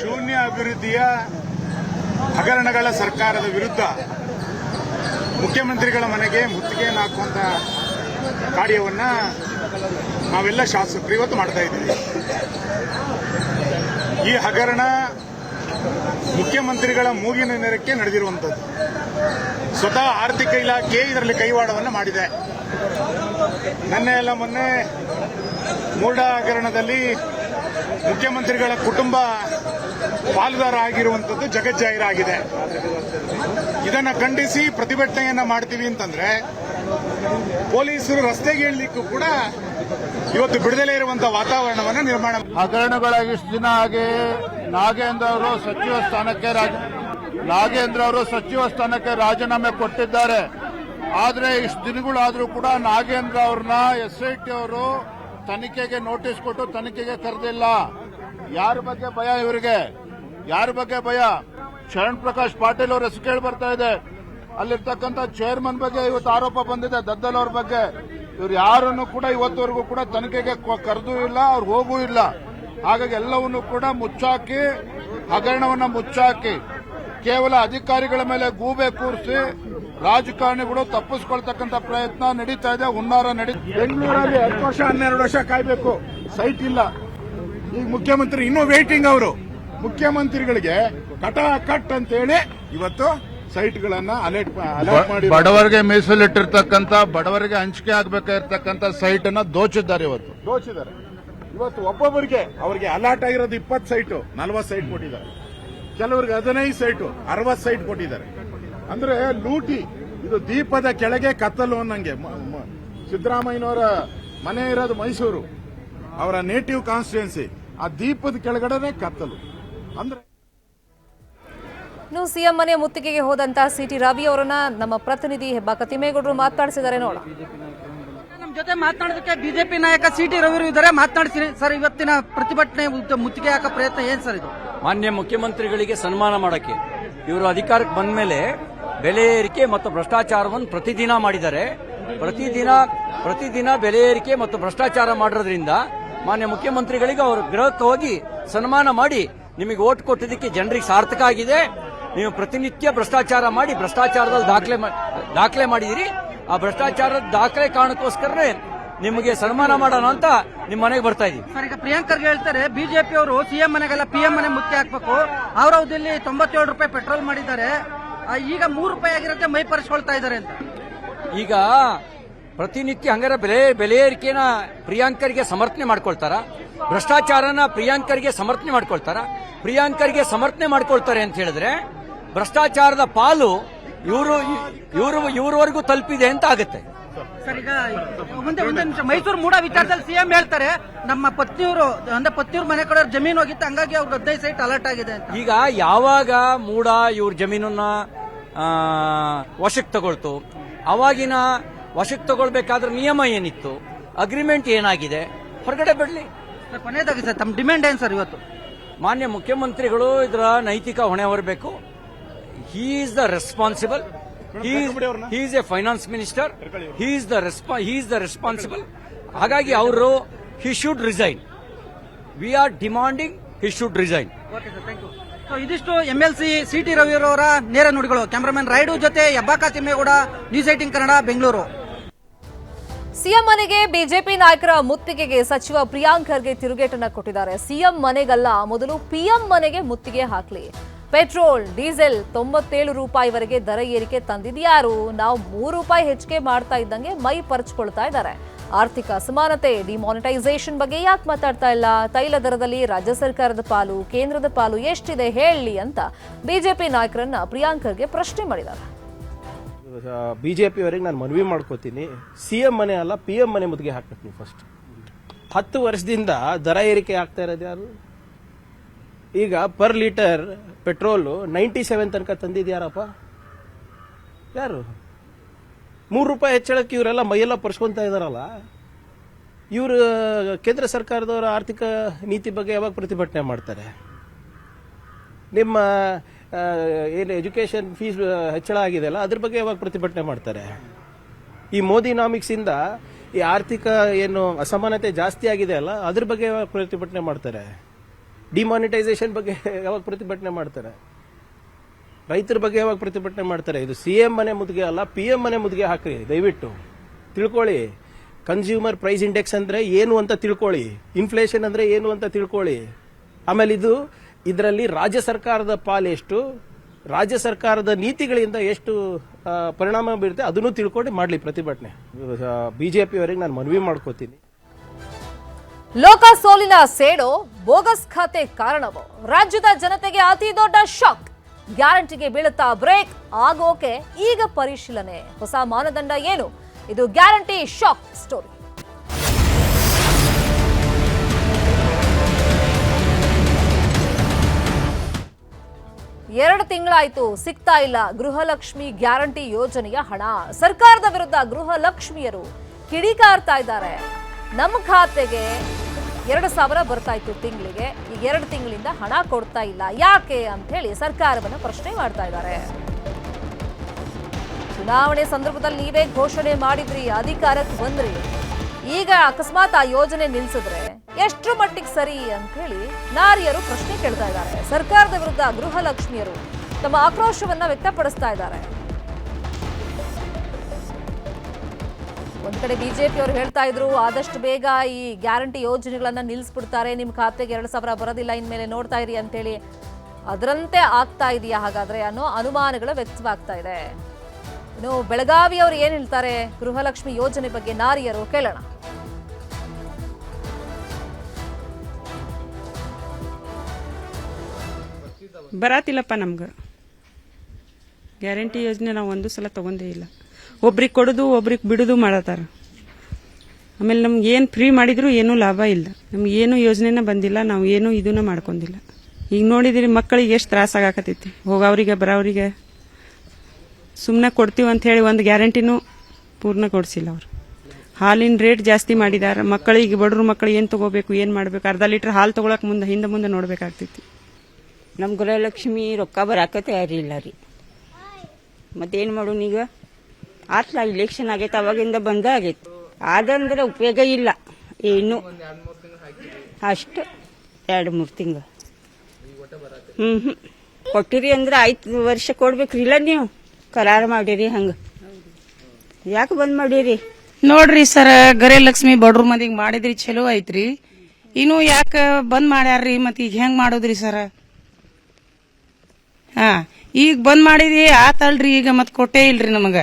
ಶೂನ್ಯ ಅಭಿವೃದ್ಧಿಯ ಹಗರಣಗಳ ಸರ್ಕಾರದ ವಿರುದ್ಧ ಮುಖ್ಯಮಂತ್ರಿಗಳ ಮನೆಗೆ ಮುತ್ತಿಗೆಯನ್ನು ಹಾಕುವಂತ ಕಾರ್ಯವನ್ನ ನಾವೆಲ್ಲ ಶಾಸಕರು ಇವತ್ತು ಮಾಡ್ತಾ ಇದ್ದೀವಿ. ಈ ಹಗರಣ ಮುಖ್ಯಮಂತ್ರಿಗಳ ಮೂಗಿನ ನೆರಕ್ಕೆ ನಡೆದಿರುವಂಥದ್ದು. ಸ್ವತಃ ಆರ್ಥಿಕ ಇಲಾಖೆ ಇದರಲ್ಲಿ ಕೈವಾಡವನ್ನು ಮಾಡಿದೆ. ನಿನ್ನೆ ಎಲ್ಲ ಮೊನ್ನೆ ಮೂಡಾ ಹಗರಣದಲ್ಲಿ ಮುಖ್ಯಮಂತ್ರಿಗಳ ಕುಟುಂಬ ಪಾಲುದಾರ ಆಗಿರುವಂತದ್ದು ಜಗಜ್ಜಾಹೀರಾಗಿದೆ ಇದನ್ನು ಖಂಡಿಸಿ ಪ್ರತಿಭಟನೆಯನ್ನ ಮಾಡ್ತೀವಿ ಅಂತಂದ್ರೆ, ಪೊಲೀಸರು ರಸ್ತೆಗೆ ಇಳಿಲಿಕ್ಕೂ ಕೂಡ ಇವತ್ತು ಬಿಡದಲೇ ಇರುವಂತಹ ವಾತಾವರಣವನ್ನು ನಿರ್ಮಾಣ
ಹಗರಣಗಳ ಇಷ್ಟು ದಿನ ಹಾಗೆ ನಾಗೇಂದ್ರ ಅವರು ಸಚಿವ ಸ್ಥಾನಕ್ಕೆ ನಾಗೇಂದ್ರ ಅವರು ಸಚಿವ ಸ್ಥಾನಕ್ಕೆ ರಾಜೀನಾಮೆ ಕೊಟ್ಟಿದ್ದಾರೆ. ಆದರೆ ಇಷ್ಟು ದಿನಗಳಾದರೂ ಕೂಡ ನಾಗೇಂದ್ರ ಅವ್ರನ್ನ ಎಸ್ ಐ ಟಿ ಅವರು ತನಿಖೆಗೆ ನೋಟಿಸ್ ಕೊಟ್ಟು ತನಿಖೆಗೆ ಕರೆದಿಲ್ಲ. ಯಾರ ಬಗ್ಗೆ ಭಯ ಇವರಿಗೆ? ಯಾರ ಬಗ್ಗೆ ಭಯ? ಶರಣ್ ಪ್ರಕಾಶ್ ಪಾಟೀಲ್ ಅವ್ರ ಹೆಸರು ಕೇಳಿ ಬರ್ತಾ ಇದೆ. ಅಲ್ಲಿರ್ತಕ್ಕಂಥ ಚೇರ್ಮನ್ ಬಗ್ಗೆ ಇವತ್ತು ಆರೋಪ ಬಂದಿದೆ, ದದ್ದಲ್ ಅವ್ರ ಬಗ್ಗೆ. ಇವ್ರು ಯಾರನ್ನು ಕೂಡ ಇವತ್ತುವರೆಗೂ ಕೂಡ ತನಿಖೆಗೆ ಕರೆದೂ ಇಲ್ಲ, ಅವ್ರು ಹೋಗೂ ಇಲ್ಲ. ಹಾಗಾಗಿ ಎಲ್ಲವನ್ನು ಕೂಡ ಮುಚ್ಚಾಕಿ ಹಗರಣವನ್ನು ಮುಚ್ಚಾಕಿ ಕೇವಲ ಅಧಿಕಾರಿಗಳ ಮೇಲೆ ಗೂಬೆ ಕೂರಿಸಿ ರಾಜಕಾರಣಿಗಳು ತಪ್ಪಿಸ್ಕೊಳ್ತಕ್ಕಂಥ ಪ್ರಯತ್ನ ನಡೀತಾ ಇದೆ ಹುನ್ನಾರ ನಡೀ ಬೆಂಗಳೂರಲ್ಲಿ ಹತ್ತು ವರ್ಷ ಹನ್ನೆರಡು ವರ್ಷ ಕಾಯಬೇಕು. ಸೈಟ್ ಇಲ್ಲ. ಈಗ ಮುಖ್ಯಮಂತ್ರಿ ಇನ್ನೂ ವೇಟಿಂಗ್ ಅವರು. ಮುಖ್ಯಮಂತ್ರಿಗಳಿಗೆ ಕಟ ಕಟ್ ಅಂತ ಹೇಳಿ ಇವತ್ತು ಸೈಟ್ಗಳನ್ನ ಅಲರ್ಟ್ ಅಲರ್ಟ್ ಮಾಡಿ ಬಡವರಿಗೆ ಮೀಸಲಿಟ್ಟಿರ್ತಕ್ಕಂಥ ಬಡವರಿಗೆ ಹಂಚಿಕೆ ಆಗ್ಬೇಕಾಗಿರ್ತಕ್ಕಂಥ ಸೈಟ್ ಅನ್ನ ದೋಚಿದ್ದಾರೆ ಇವತ್ತು. ದೋಚಿದ್ದಾರೆ. ಇವತ್ತು ಒಬ್ಬೊಬ್ಬರಿಗೆ ಅವರಿಗೆ ಅಲಾಟ್ ಆಗಿರೋದು ಇಪ್ಪತ್ತು ಸೈಟು, ನಲ್ವತ್ತು ಸೈಟ್ ಕೊಟ್ಟಿದ್ದಾರೆ. ಕೆಲವರಿಗೆ ಹದಿನೈದು ಸೈಟು, ಅರವತ್ತು ಸೈಟ್ ಕೊಟ್ಟಿದ್ದಾರೆ. ಅಂದ್ರೆ ಲೂಟಿ, ಇದು ದೀಪದ ಕೆಳಗೆ ಕತ್ತಲು ಅನ್ನಂಗೆ. ಸಿದ್ದರಾಮಯ್ಯನವರ ಮನೆ ಇರೋದು ಮೈಸೂರು. ಅವರ ನೇಟಿವ್ ಕಾನ್ಸ್ಟಿಟ್ಯೂನ್ಸಿ ಆ ದೀಪದ ಕೆಳಗಡೆನೆ ಕತ್ತಲು. ಅಂದ್ರೆ
ಇನ್ನು ಸಿಎಂ ಮನೆ ಮುತ್ತಿಗೆಗೆ ಹೋದಂತ ಸಿಟಿ ರವಿ ಅವರನ್ನ ನಮ್ಮ ಪ್ರತಿನಿಧಿ ಹೆಬ್ಬಾಕ ತಿಮ್ಮೇಗೌಡರು ಮಾತನಾಡಿಸಿದ್ದಾರೆ ನೋಡ
ನಮ್ಮ ಜೊತೆ ಮಾತನಾಡೋದಕ್ಕೆ ಬಿಜೆಪಿ ನಾಯಕ ಸಿ ಟಿ ರವಿರು ಇದ್ದಾರೆ. ಮಾತನಾಡ್ತೀನಿ ಸರ್, ಇವತ್ತಿನ ಪ್ರತಿಭಟನೆ ಮುತ್ತಿಗೆ ಹಾಕೋ ಪ್ರಯತ್ನ ಏನ್ ಸರ್ ಇದು?
ಮಾನ್ಯ ಮುಖ್ಯಮಂತ್ರಿಗಳಿಗೆ ಸನ್ಮಾನ ಮಾಡಕ್ಕೆ. ಇವರು ಅಧಿಕಾರಕ್ಕೆ ಬಂದ ಮೇಲೆ ಬೆಲೆ ಏರಿಕೆ ಮತ್ತು ಭ್ರಷ್ಟಾಚಾರವನ್ನು ಪ್ರತಿದಿನ ಮಾಡಿದ್ದಾರೆ. ಪ್ರತಿದಿನ ಪ್ರತಿದಿನ ಬೆಲೆ ಏರಿಕೆ ಮತ್ತು ಭ್ರಷ್ಟಾಚಾರ ಮಾಡಿರೋದ್ರಿಂದ ಮಾನ್ಯ ಮುಖ್ಯಮಂತ್ರಿಗಳಿಗೆ ಅವರು ಗೃಹಕ್ಕೆ ಹೋಗಿ ಸನ್ಮಾನ ಮಾಡಿ ನಿಮಗೆ ಓಟ್ ಕೊಟ್ಟಿದ್ದಕ್ಕೆ ಜನರಿಗೆ ಸಾರ್ಥಕ ಆಗಿದೆ. ನೀವು ಪ್ರತಿನಿತ್ಯ ಭ್ರಷ್ಟಾಚಾರ ಮಾಡಿ ಭ್ರಷ್ಟಾಚಾರದಲ್ಲಿ ದಾಖಲೆ ದಾಖಲೆ ಮಾಡಿದಿರಿ. ಆ ಭ್ರಷ್ಟಾಚಾರದ ದಾಖಲೆ ಕಾರಣಕ್ಕೋಸ್ಕರನೇ ನಿಮಗೆ ಸನ್ಮಾನ ಮಾಡೋಣ ಅಂತ ನಿಮ್ಮ ಮನೆಗೆ ಬರ್ತಾ ಇದೀವಿ
ಸರ್ ಈಗ ಪ್ರಿಯಾಂಕರ್ಗೆ ಹೇಳ್ತಾರೆ ಬಿಜೆಪಿ ಅವರು ಸಿಎಂ ಮನೆಗೆಲ್ಲ ಪಿಎಂ ಮನೆ ಮುಖ್ಯ ಹಾಕ್ಬೇಕು. ಅವ್ರ ಅವಧಿಯಲ್ಲಿ ತೊಂಬತ್ತೇಳು ರೂಪಾಯಿ ಪೆಟ್ರೋಲ್ ಮಾಡಿದ್ದಾರೆ. ಈಗ ಮೂರು ರೂಪಾಯಿ ಆಗಿರುತ್ತೆ ಮೈ ಪರಿಸ್ಕೊಳ್ತಾ ಇದ್ದಾರೆ ಅಂತ.
ಈಗ ಪ್ರತಿನಿತ್ಯ ಹಂಗಾರ ಬೆಲೆ ಬೆಲೆ ಏರಿಕೆನ ಪ್ರಿಯಾಂಕರ್ಗೆ ಸಮರ್ಥನೆ ಮಾಡ್ಕೊಳ್ತಾರ? ಭ್ರಷ್ಟಾಚಾರನ ಪ್ರಿಯಾಂಕರ್ಗೆ ಸಮರ್ಥನೆ ಮಾಡ್ಕೊಳ್ತಾರ? ಪ್ರಿಯಾಂಕರ್ಗೆ ಸಮರ್ಥನೆ ಮಾಡ್ಕೊಳ್ತಾರೆ ಅಂತ ಹೇಳಿದ್ರೆ ಭ್ರಷ್ಟಾಚಾರದ ಪಾಲು ಇವರು ಇವರು ಇವ್ರವರೆಗೂ ತಲುಪಿದೆ ಅಂತ ಆಗುತ್ತೆ.
ಸರ್ ಈಗ ಒಂದೇ ಒಂದೇ ನಿಮಿಷ. ಮೈಸೂರು ಮೂಡ ವಿಚಾರದಲ್ಲಿ ಸಿಎಂ ಹೇಳ್ತಾರೆ ನಮ್ಮ ಪತ್ನಿಯವರು ಅಂದ್ರೆ ಪತ್ನಿಯವ್ರ ಮನೆ ಕಡೆ ಜಮೀನು ಹೋಗಿತ್ತು ಹಂಗಾಗಿ ಅವ್ರ ಹದಿನೈದು ಸೈಟ್ ಅಲರ್ಟ್ ಆಗಿದೆ ಅಂತ.
ಈಗ ಯಾವಾಗ ಮೂಡ ಇವ್ರ ಜಮೀನನ್ನ ವಶಕ್ಕೆ ತಗೊಳ್ತು? ಅವಾಗಿನ ವಶಕ್ಕೆ ತಗೊಳ್ಬೇಕಾದ್ರೆ ನಿಯಮ ಏನಿತ್ತು? ಅಗ್ರಿಮೆಂಟ್ ಏನಾಗಿದೆ? ಹೊರಗಡೆ ಬಿಡ್ಲಿ.
ಸರ್ ಕೊನೆಯದಾಗಿ ಸರ್ ತಮ್ಮ ಡಿಮ್ಯಾಂಡ್ ಏನು ಸರ್ ಇವತ್ತು?
ಮಾನ್ಯ ಮುಖ್ಯಮಂತ್ರಿಗಳು ಇದರ ನೈತಿಕ ಹೊಣೆ ಹೊರಬೇಕು. He is the responsible he is a finance minister he is the he is the responsible ಹಾಗಾಗಿ ಅವರು he should resign we are demanding he should
thank ಇದಿಷ್ಟು M L C C T ರವಿರವರ ನೇರ ನುಡಿಗಳು. ಕ್ಯಾಮರಾಮನ್ ರೈಡು ಜೊತೆ ಯಬ್ಬಾಕ Thimmegowda news eighteen Kannada Bengaluru.
CM ಮನೆಗೆ BJP ನಾಯಕರ ಮುತ್ತಿಗೆಗೆ ಸಚಿವ ಪ್ರಿಯಾಂಕ್ ಖರ್ಗೆ ತಿರುಗೇಟನ್ನ ಕೊಟ್ಟಿದ್ದಾರೆ. ಸಿಎಂ ಮನೆಗಲ್ಲ ಮೊದಲು ಪಿಎಂ ಮನೆಗೆ ಮುತ್ತಿಗೆ ಹಾಕ್ಲಿ. ಪೆಟ್ರೋಲ್, ಡೀಸೆಲ್ ತೊಂಬತ್ತೇಳು ರೂಪಾಯಿವರೆಗೆ ದರ ಏರಿಕೆ ತಂದಿದ್ಯಾರು ನಾವು ಮೂರು ರೂಪಾಯಿ ಹೆಚ್ಚಿಗೆ ಮಾಡ್ತಾ ಇದ್ದಂಗೆ ಮೈ ಪರಚ್ಕೊಳ್ತಾ ಇದ್ದಾರೆ. ಆರ್ಥಿಕ ಅಸಮಾನತೆ ಡಿಮಾನಿಟೈಸೇಷನ್ ಬಗ್ಗೆ ಯಾಕೆ ಮಾತಾಡ್ತಾ ಇಲ್ಲ? ತೈಲ ದರದಲ್ಲಿ ರಾಜ್ಯ ಸರ್ಕಾರದ ಪಾಲು, ಕೇಂದ್ರದ ಪಾಲು ಎಷ್ಟಿದೆ ಹೇಳಿ ಅಂತ ಬಿಜೆಪಿ ನಾಯಕರನ್ನ ಪ್ರಿಯಾಂಕರ್ಗೆ ಪ್ರಶ್ನೆ ಮಾಡಿದ್ದಾರೆ.
ಬಿ ಜೆ ಪಿಯವರಿಗೆ ನಾನು ಮನವಿ ಮಾಡ್ಕೋತೀನಿ. ಸಿ ಎಂ ಮನೆ ಅಲ್ಲ, ಪಿ ಎಂ ಮನೆ ಮುದ್ದಿಗೆ ಹಾಕ್ಬೇಕು ನೀವು ಫಸ್ಟ್ ಹತ್ತು ವರ್ಷದಿಂದ ದರ ಏರಿಕೆ ಆಗ್ತಾ ಇರೋದು ಯಾರು? ಈಗ per litre petrol ninety seven ತನಕ ತಂದಿದ್ಯಾರಪ್ಪ ಯಾರು? ಮೂರು ರೂಪಾಯಿ ಹೆಚ್ಚಳಕ್ಕೆ ಇವರೆಲ್ಲ ಮೈಯೆಲ್ಲ ಪರ್ಸ್ಕೊತಾ ಇದಾರಲ್ಲ. ಇವರು ಕೇಂದ್ರ ಸರ್ಕಾರದವರ ಆರ್ಥಿಕ ನೀತಿ ಬಗ್ಗೆ ಯಾವಾಗ ಪ್ರತಿಭಟನೆ ಮಾಡ್ತಾರೆ? ನಿಮ್ಮ ಏನು ಎಜುಕೇಷನ್ ಫೀಸ್ ಹೆಚ್ಚಳ ಆಗಿದೆಯಲ್ಲ, ಅದ್ರ ಬಗ್ಗೆ ಯಾವಾಗ ಪ್ರತಿಭಟನೆ ಮಾಡ್ತಾರೆ? ಈ ಮೋದಿ ಇಂದ ಈ ಆರ್ಥಿಕ ಏನು ಅಸಮಾನತೆ ಜಾಸ್ತಿ ಆಗಿದೆ ಅಲ್ಲ, ಅದ್ರ ಬಗ್ಗೆ ಯಾವಾಗ ಪ್ರತಿಭಟನೆ ಮಾಡ್ತಾರೆ? ಡಿಮಾನಿಟೈಸೇಷನ್ ಬಗ್ಗೆ ಯಾವಾಗ ಪ್ರತಿಭಟನೆ ಮಾಡ್ತಾರೆ? ರೈತರ ಬಗ್ಗೆ ಯಾವಾಗ ಪ್ರತಿಭಟನೆ ಮಾಡ್ತಾರೆ? ಇದು ಸಿ ಎಂ ಮನೆ ಮುದ್ಗೆ ಅಲ್ಲ, ಪಿ ಎಂ ಮನೆ ಮುದ್ಗೆ ಹಾಕ್ರಿ, ದಯವಿಟ್ಟು. ತಿಳ್ಕೊಳ್ಳಿ. ಕನ್ಸ್ಯೂಮರ್ ಪ್ರೈಸ್ ಇಂಡೆಕ್ಸ್ ಅಂದ್ರೆ ಏನು ಅಂತ ತಿಳ್ಕೊಳ್ಳಿ. ಇನ್ಫ್ಲೇಷನ್ ಅಂದ್ರೆ ಏನು ಅಂತ ತಿಳ್ಕೊಳ್ಳಿ. ಆಮೇಲೆ ಇದು, ಇದರಲ್ಲಿ ರಾಜ್ಯ ಸರ್ಕಾರದ ಪಾಲು ಎಷ್ಟು? ರಾಜ್ಯ ಸರ್ಕಾರದ ನೀತಿಗಳಿಂದ ಎಷ್ಟು ಪರಿಣಾಮ ಬೀರುತ್ತೆ? ಅದನ್ನು ತಿಳ್ಕೊಂಡು ಮಾಡಲಿ ಪ್ರತಿಭಟನೆ. ಬಿಜೆಪಿಯವರಿಗೆ ನಾನು ಮನವಿ ಮಾಡ್ಕೋತೀನಿ.
ಲೋಕ ಸೋಲಿನ ಸೇಡೋ ಬೋಗಸ್ ಖಾತೆ ಕಾರಣವೋ? ರಾಜ್ಯದ ಜನತೆಗೆ ಅತಿ ದೊಡ್ಡ ಶಾಕ್. ಗ್ಯಾರಂಟಿಗೆ ಬೀಳುತ್ತಾ ಬ್ರೇಕ್ ಆಗೋಕೆ ಈಗ ಪರಿಶೀಲನೆ. ಹೊಸ ಮಾನದಂಡ ಏನು? ಇದು ಗ್ಯಾರಂಟಿ ಶಾಕ್ ಸ್ಟೋರಿ. ಎರಡು ತಿಂಗಳಾಯ್ತು, ಸಿಗ್ತಾ ಇಲ್ಲ ಗೃಹಲಕ್ಷ್ಮಿ ಗ್ಯಾರಂಟಿ ಯೋಜನೆಯ ಹಣ. ಸರ್ಕಾರದ ವಿರುದ್ಧ ಗೃಹಲಕ್ಷ್ಮಿಯರು ಕಿಡಿಕಾರ್ತಾ ಇದ್ದಾರೆ. ನಮ್ಮ ಖಾತೆಗೆ ಎರಡು ಸಾವಿರ ಬರ್ತಾ ಇತ್ತು ತಿಂಗಳಿಗೆ. ಈಗ ಎರಡು ತಿಂಗಳಿಂದ ಹಣ ಕೊಡ್ತಾ ಇಲ್ಲ. ಯಾಕೆ ಅಂತ ಹೇಳಿ ಸರ್ಕಾರವನ್ನು ಪ್ರಶ್ನೆ ಮಾಡ್ತಾ ಇದ್ದಾರೆ. ಚುನಾವಣೆ ಸಂದರ್ಭದಲ್ಲಿ ನೀವೇ ಘೋಷಣೆ ಮಾಡಿದ್ರಿ, ಅಧಿಕಾರಕ್ಕೆ ಬಂದ್ರಿ. ಈಗ ಅಕಸ್ಮಾತ್ ಆ ಯೋಜನೆ ನಿಲ್ಸಿದ್ರೆ ಎಷ್ಟು ಮಟ್ಟಿಗೆ ಸರಿ ಅಂತ ಹೇಳಿ ನಾರಿಯರು ಪ್ರಶ್ನೆ ಕೇಳ್ತಾ ಇದ್ದಾರೆ. ಸರ್ಕಾರದ ವಿರುದ್ಧ ಗೃಹಲಕ್ಷ್ಮಿಯರು ತಮ್ಮ ಆಕ್ರೋಶವನ್ನ ವ್ಯಕ್ತಪಡಿಸ್ತಾ ಇದ್ದಾರೆ. ಒಂದ್ ಕಡೆ ಬಿಜೆಪಿ ಅವರು ಹೇಳ್ತಾ ಇದ್ರು, ಆದಷ್ಟು ಬೇಗ ಈ ಗ್ಯಾರಂಟಿ ಯೋಜನೆಗಳನ್ನ ನಿಲ್ಲಿಸ್ಬಿಡ್ತಾರೆ ನಿಮ್ ಖಾತೆಗೆ ಎರಡು ಸಾವಿರ ಬರೋದಿಲ್ಲ, ಇನ್ಮೇಲೆ ನೋಡ್ತಾ ಇರಿ ಅಂತೇಳಿ ಅದರಂತೆ ಆಗ್ತಾ ಇದೆಯಾ ಹಾಗಾದ್ರೆ ಅನ್ನೋ ಅನುಮಾನಗಳು ವ್ಯಕ್ತವಾಗ್ತಾ ಇದೆ. ಇನ್ನು ಬೆಳಗಾವಿ ಅವರು ಏನ್ ಹೇಳ್ತಾರೆ? ಗೃಹಲಕ್ಷ್ಮಿ ಯೋಜನೆ ಬಗ್ಗೆ ನಾರಿಯರು ಕೇಳೋಣ.
ಬರಾತಿಲ್ಲಪ್ಪ ನಮ್ಗೆ. ಗ್ಯಾರಂಟಿ ಯೋಜನೆ ನಾವು ಒಂದು ಸಲ ತಗೊಂಡೇ ಇಲ್ಲ. ಒಬ್ರಿಗೆ ಕೊಡೋದು, ಒಬ್ರಿಗೆ ಬಿಡೋದು ಮಾಡತ್ತಾರ ಆಮೇಲೆ ನಮ್ಗೆ ಏನು ಫ್ರೀ ಮಾಡಿದ್ರು ಏನೂ ಲಾಭ ಇಲ್ಲ. ನಮ್ಗೆ ಏನು ಯೋಜನೆನ ಬಂದಿಲ್ಲ, ನಾವು ಏನು ಇದನ್ನ ಮಾಡ್ಕೊಂಡಿಲ್ಲ. ಈಗ ನೋಡಿದಿರಿ ಮಕ್ಕಳಿಗೆ ಎಷ್ಟು ತ್ರಾಸ ಆಗಾಕತ್ತೈತಿ. ಬರೋರಿಗೆ ಸುಮ್ಮನೆ ಕೊಡ್ತೀವಿ ಅಂತ ಹೇಳಿ ಒಂದು ಗ್ಯಾರಂಟಿನೂ ಪೂರ್ಣ ಕೊಡಿಸಿಲ್ಲ ಅವರು. ಹಾಲಿನ ರೇಟ್ ಜಾಸ್ತಿ ಮಾಡಿದ್ದಾರೆ ಮಕ್ಕಳಿಗೆ, ಬಡವ್ರ ಮಕ್ಕಳು ಏನು ತಗೋಬೇಕು, ಏನು ಮಾಡಬೇಕು, ಅರ್ಧ ಲೀಟ್ರ್ ಹಾಲು ತೊಗೊಳಕ್ಕೆ ಮುಂದೆ, ಹಿಂದೆ ಮುಂದೆ ನೋಡಬೇಕಾಗ್ತೈತಿ.
ನಮ್ಮ ಗೃಹಲಕ್ಷ್ಮಿ ರೊಕ್ಕ ಬರಾಕತ್ತೆ ತಯಾರಿಲ್ಲ ರೀ. ಮತ್ತೇನು ಮಾಡೋಣ ಈಗ ಆತ್ಲ ಇಲೆಕ್ಷನ್ ಆಗೈತೆ, ಅವಾಗಿಂದ ಬಂದ ಆಗೈತೆ. ಆದಂದ್ರೆ ಉಪಯೋಗ ಇಲ್ಲ. ಏನು ಅಷ್ಟು ಎರಡು, ಮೂರು ತಿಂಗಳು. ಹ್ಞೂ ಹ್ಞೂ ಕೊಟ್ಟಿರಿ ಅಂದ್ರೆ ಐದು ವರ್ಷ ಕೊಡ್ಬೇಕ್ರಿ. ಇಲ್ಲ ನೀವು, ಕರಾರ ಮಾಡಿರಿ ಹಂಗೆ. ಯಾಕೆ ಬಂದ್ ಮಾಡಿರಿ?
ನೋಡ್ರಿ ಸರ್ ಗರೆ ಲಕ್ಷ್ಮಿ ಬಡ್ರ ಮಂದಿಗೆ ಮಾಡಿದ್ರಿ ಚಲೋ ಐತ್ರಿ. ಇನ್ನು ಯಾಕೆ ಬಂದ್ ಮಾಡ್ಯಾರ್ರಿ? ಮತ್ತೆ ಈಗ ಹೆಂಗ್ ಮಾಡೋದ್ರಿ ಸರ್? ಹಾ, ಈಗ ಬಂದ್ ಮಾಡಿದ್ರಿ ಆತಲ್ರಿ ಈಗ ಮತ್ತೆ ಕೊಟ್ಟೇ ಇಲ್ರಿ ನಮಗ.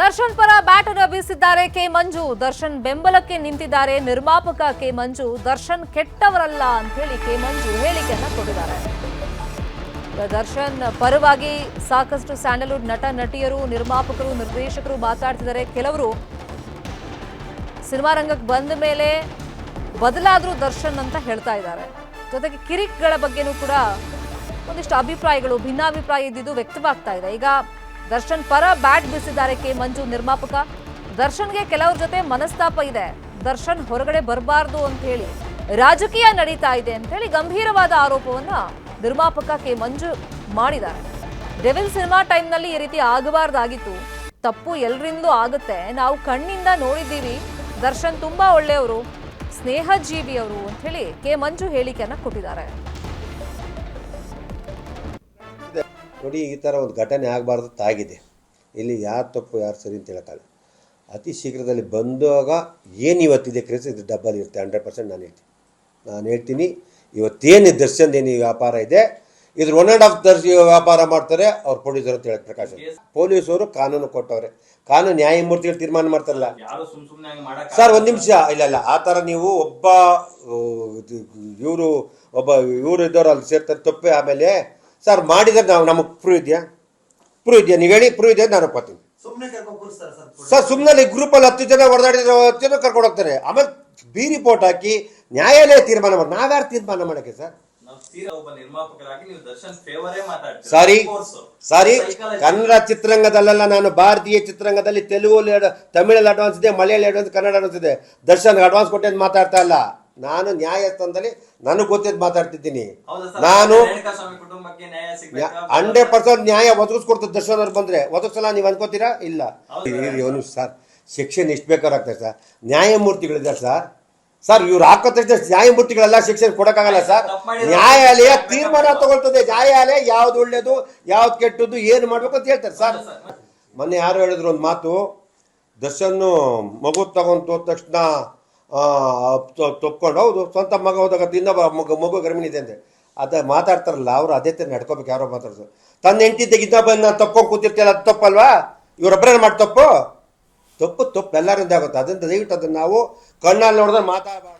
ದರ್ಶನ್ ಪರ ಬ್ಯಾಟ್ ಅನ್ನು ಬೀಸಿದ್ದಾರೆ ಕೆ ಮಂಜು. ದರ್ಶನ್ ಬೆಂಬಲಕ್ಕೆ ನಿಂತಿದ್ದಾರೆ. ನಿರ್ಮಾಪಕ ಕೆ ಮಂಜು, ದರ್ಶನ್ ಕೆಟ್ಟವರಲ್ಲ ಅಂತ ಹೇಳಿ ಕೆ ಮಂಜು ಹೇಳಿಕೆಯನ್ನ ಕೊಟ್ಟಿದ್ದಾರೆ. ದರ್ಶನ್ ಪರವಾಗಿ ಸಾಕಷ್ಟು ಸ್ಯಾಂಡಲ್ವುಡ್ ನಟ, ನಟಿಯರು, ನಿರ್ಮಾಪಕರು, ನಿರ್ದೇಶಕರು ಮಾತಾಡ್ತಿದ್ದಾರೆ. ಕೆಲವರು ಸಿನಿಮಾ ರಂಗಕ್ಕೆ ಬಂದ ಮೇಲೆ ಬದಲಾದ್ರೂ ದರ್ಶನ್ ಅಂತ ಹೇಳ್ತಾ ಇದ್ದಾರೆ. ಜೊತೆಗೆ ಕಿರಿಕ್ಗಳ ಬಗ್ಗೆನೂ ಕೂಡ ಒಂದಿಷ್ಟು ಅಭಿಪ್ರಾಯಗಳು, ಭಿನ್ನಾಭಿಪ್ರಾಯ ಇದ್ದಿದ್ದು ವ್ಯಕ್ತವಾಗ್ತಾ ಇದೆ. ಈಗ ದರ್ಶನ್ ಪರ ಬ್ಯಾಟ್ ಬೀಸಿದ್ದಾರೆ ಕೆ ಮಂಜು ನಿರ್ಮಾಪಕ. ದರ್ಶನ್ಗೆ ಕೆಲವ್ರ ಜೊತೆ ಮನಸ್ತಾಪ ಇದೆ. ದರ್ಶನ್ ಹೊರಗಡೆ ಬರಬಾರ್ದು ಅಂತ ಹೇಳಿ ರಾಜಕೀಯ ನಡೀತಾ ಇದೆ ಅಂತ ಹೇಳಿ ಗಂಭೀರವಾದ ಆರೋಪವನ್ನ ನಿರ್ಮಾಪಕ ಕೆ ಮಂಜು ಮಾಡಿದ್ದಾರೆ. ಡೆವಿಲ್ ಸಿನಿಮಾ ಟೈಮ್ನಲ್ಲಿ ಈ ರೀತಿ ಆಗಬಾರ್ದಾಗಿತ್ತು. ತಪ್ಪು ಎಲ್ರಿಂದೂ ಆಗುತ್ತೆ. ನಾವು ಕಣ್ಣಿಂದ ನೋಡಿದ್ದೀವಿ. ದರ್ಶನ್ ತುಂಬಾ ಒಳ್ಳೆಯವರು, ಸ್ನೇಹಜೀವಿಯವರು ಅಂತ ಹೇಳಿ ಕೆ ಮಂಜು ಹೇಳಿಕೆಯನ್ನ ಕೊಟ್ಟಿದ್ದಾರೆ.
ನೋಡಿ ಈ ಥರ ಒಂದು ಘಟನೆ ಆಗಬಾರ್ದು ತಾಗಿದೆ. ಇಲ್ಲಿ ಯಾರು ತಪ್ಪು ಯಾರು ಸರಿ ಅಂತ ಹೇಳೋಕ್ಕಾಗಲ್ಲ. ಅತಿ ಶೀಘ್ರದಲ್ಲಿ ಬಂದಾಗ ಏನು ಇವತ್ತಿದೆ ಕ್ರೇಸ್ ಇದು ಡಬ್ಬಲ್ ಇರುತ್ತೆ ಹಂಡ್ರೆಡ್ ಪರ್ಸೆಂಟ್ ನಾನು ಹೇಳ್ತೀನಿ. ನಾನು ಹೇಳ್ತೀನಿ ಇವತ್ತೇನು ದರ್ಶನ್ ಏನು ವ್ಯಾಪಾರ ಇದೆ? ಇದ್ರ ಒನ್ ಆ್ಯಂಡ್ ಆಫ್ ದರ್ಶಿ ವ್ಯಾಪಾರ ಮಾಡ್ತಾರೆ ಅವ್ರು ಪೊಲೀಸರು ಅಂತ ಹೇಳಿ ಪ್ರಕಾಶ್ ಪೊಲೀಸರು ಕಾನೂನು ಕೊಟ್ಟವ್ರೆ. ಕಾನೂನು ನ್ಯಾಯಮೂರ್ತಿಗಳು ತೀರ್ಮಾನ ಮಾಡ್ತಾರಲ್ಲ. ಸರ್ ಒಂದು ನಿಮಿಷ. ಇಲ್ಲ ಇಲ್ಲ. ಆ ಥರ ನೀವು ಒಬ್ಬ ಇವರು ಒಬ್ಬ ಇವರು ಇದ್ದವ್ರು ಅಲ್ಲಿ ಸೇರ್ತಾರೆ ತಪ್ಪೆ ಆಮೇಲೆ ಸರ್ ಮಾಡಿದ್ರೆ ನಾವು ನಮಗೆ ಪ್ರೂವ್ ಇದೆಯಾ? ಪ್ರೂವ್ ಇದೆಯಾ? ನೀವು ಹೇಳಿ ಪ್ರೂವ್ ಇದೆಯಾ ನಾನು ಒಪ್ಕೋತೀನಿ. ಸರ್ ಸುಮ್ಮನೆ ಗ್ರೂಪಲ್ಲಿ ಹತ್ತು ಜನ ಹೊಡೆದಾಡಿದ್ರೆ ಹತ್ತು ಜನ ಕರ್ಕೊಂಡು ಹೋಗ್ತಾರೆ. ಆಮೇಲೆ ಬಿ ರಿಪೋರ್ಟ್ ಹಾಕಿ ನ್ಯಾಯಾಲಯ ತೀರ್ಮಾನ ಮಾಡಿ. ನಾವ್ಯಾರು ತೀರ್ಮಾನ ಮಾಡೋಕ್ಕೆ ಸರ್ ಸಾರಿ ಸಾರಿ ಕನ್ನಡ ಚಿತ್ರರಂಗದಲ್ಲೆಲ್ಲ ನಾನು ಭಾರತೀಯ ಚಿತ್ರರಂಗದಲ್ಲಿ ತೆಲುಗು ತಮಿಳಲ್ಲಿ ಅಡ್ವಾನ್ಸ್ ಇದೆ ಮಲಯಾಳಿ ಅಡ್ವಾನ್ಸ್ ಕನ್ನಡ ಅಡ್ವಾನ್ಸ್ ಇದೆ. ದರ್ಶನ್ ಅಡ್ವಾನ್ಸ್ ಕೊಟ್ಟೆ ಅಂತ ಮಾತಾಡ್ತಾ ಇಲ್ಲ. ನಾನು ನ್ಯಾಯಸ್ಥಾನದಲ್ಲಿ ನನಗೆ ಗೊತ್ತಿದ್ದು ಮಾತಾಡ್ತಿದ್ದೀನಿ. ನಾನು ಹಂಡ್ರೆಡ್ ಪರ್ಸೆಂಟ್ ನ್ಯಾಯ ಒದಗಿಸ್ಕೊಡ್ತದೆ ದರ್ಶನ್ ಅವ್ರು ಬಂದ್ರೆ ಒದಗಿಸಲ್ಲ ನೀವು ಅನ್ಕೋತೀರಾ? ಇಲ್ಲ. ಇವನು ಸರ್ ಶಿಕ್ಷಣ ಎಷ್ಟು ಬೇಕಾರಾಗ್ತದೆ ಸರ್. ನ್ಯಾಯಮೂರ್ತಿಗಳಿದ್ದಾರೆ ಸರ್. ಸರ್ ಇವ್ರು ಹಾಕೋ ತಕ್ಷಣ ನ್ಯಾಯಮೂರ್ತಿಗಳೆಲ್ಲ ಶಿಕ್ಷಣ ಕೊಡೋಕ್ಕಾಗಲ್ಲ ಸರ್. ನ್ಯಾಯಾಲಯ ತೀರ್ಮಾನ ತಗೊಳ್ತದೆ. ನ್ಯಾಯಾಲಯ ಯಾವ್ದು ಒಳ್ಳೇದು ಯಾವ್ದು ಕೆಟ್ಟದ್ದು ಏನು ಮಾಡಬೇಕು ಅಂತ ಹೇಳ್ತಾರೆ ಸರ್. ಮೊನ್ನೆ ಯಾರು ಹೇಳಿದ್ರು ಒಂದು ಮಾತು ದರ್ಶನ್ ಮಗು ತಗೊಂಡು ತಕ್ಷಣ ತಪ್ಕೊಂಡು ಹೌದು, ಸ್ವಂತ ಮಗ ಹೋದಾಗ ತಿನ್ನ ಮಗು ಮಗು ಗರ್ಭಿಣಿ ಇದೆ ಅಂದೆ. ಅದ ಮಾತಾಡ್ತಾರಲ್ಲ, ಅವರು ಅದೇ ಥರ ನಡ್ಕೋಬೇಕು, ಯಾರೋ ಮಾತಾಡೋದು ತನ್ನ ಹೆಂಡತಿ ಇನ್ನೊಬ್ಬ ನಾನು ತಪ್ಕೊಂಡು ಕೂತಿರ್ತೇನೆ ಅದು ತಪ್ಪಲ್ವಾ? ಇವರೊಬ್ಬರೇ ಮಾಡಿ ತಪ್ಪು? ತಪ್ಪು ತಪ್ಪು, ಎಲ್ಲರಿಂದ ಆಗುತ್ತೆ. ಅದರಿಂದ ದಯವಿಟ್ಟು ಅದನ್ನು ನಾವು ಕಣ್ಣಲ್ಲಿ ನೋಡಿದ್ರೆ ಮಾತಾಡಬಾರ್ದು.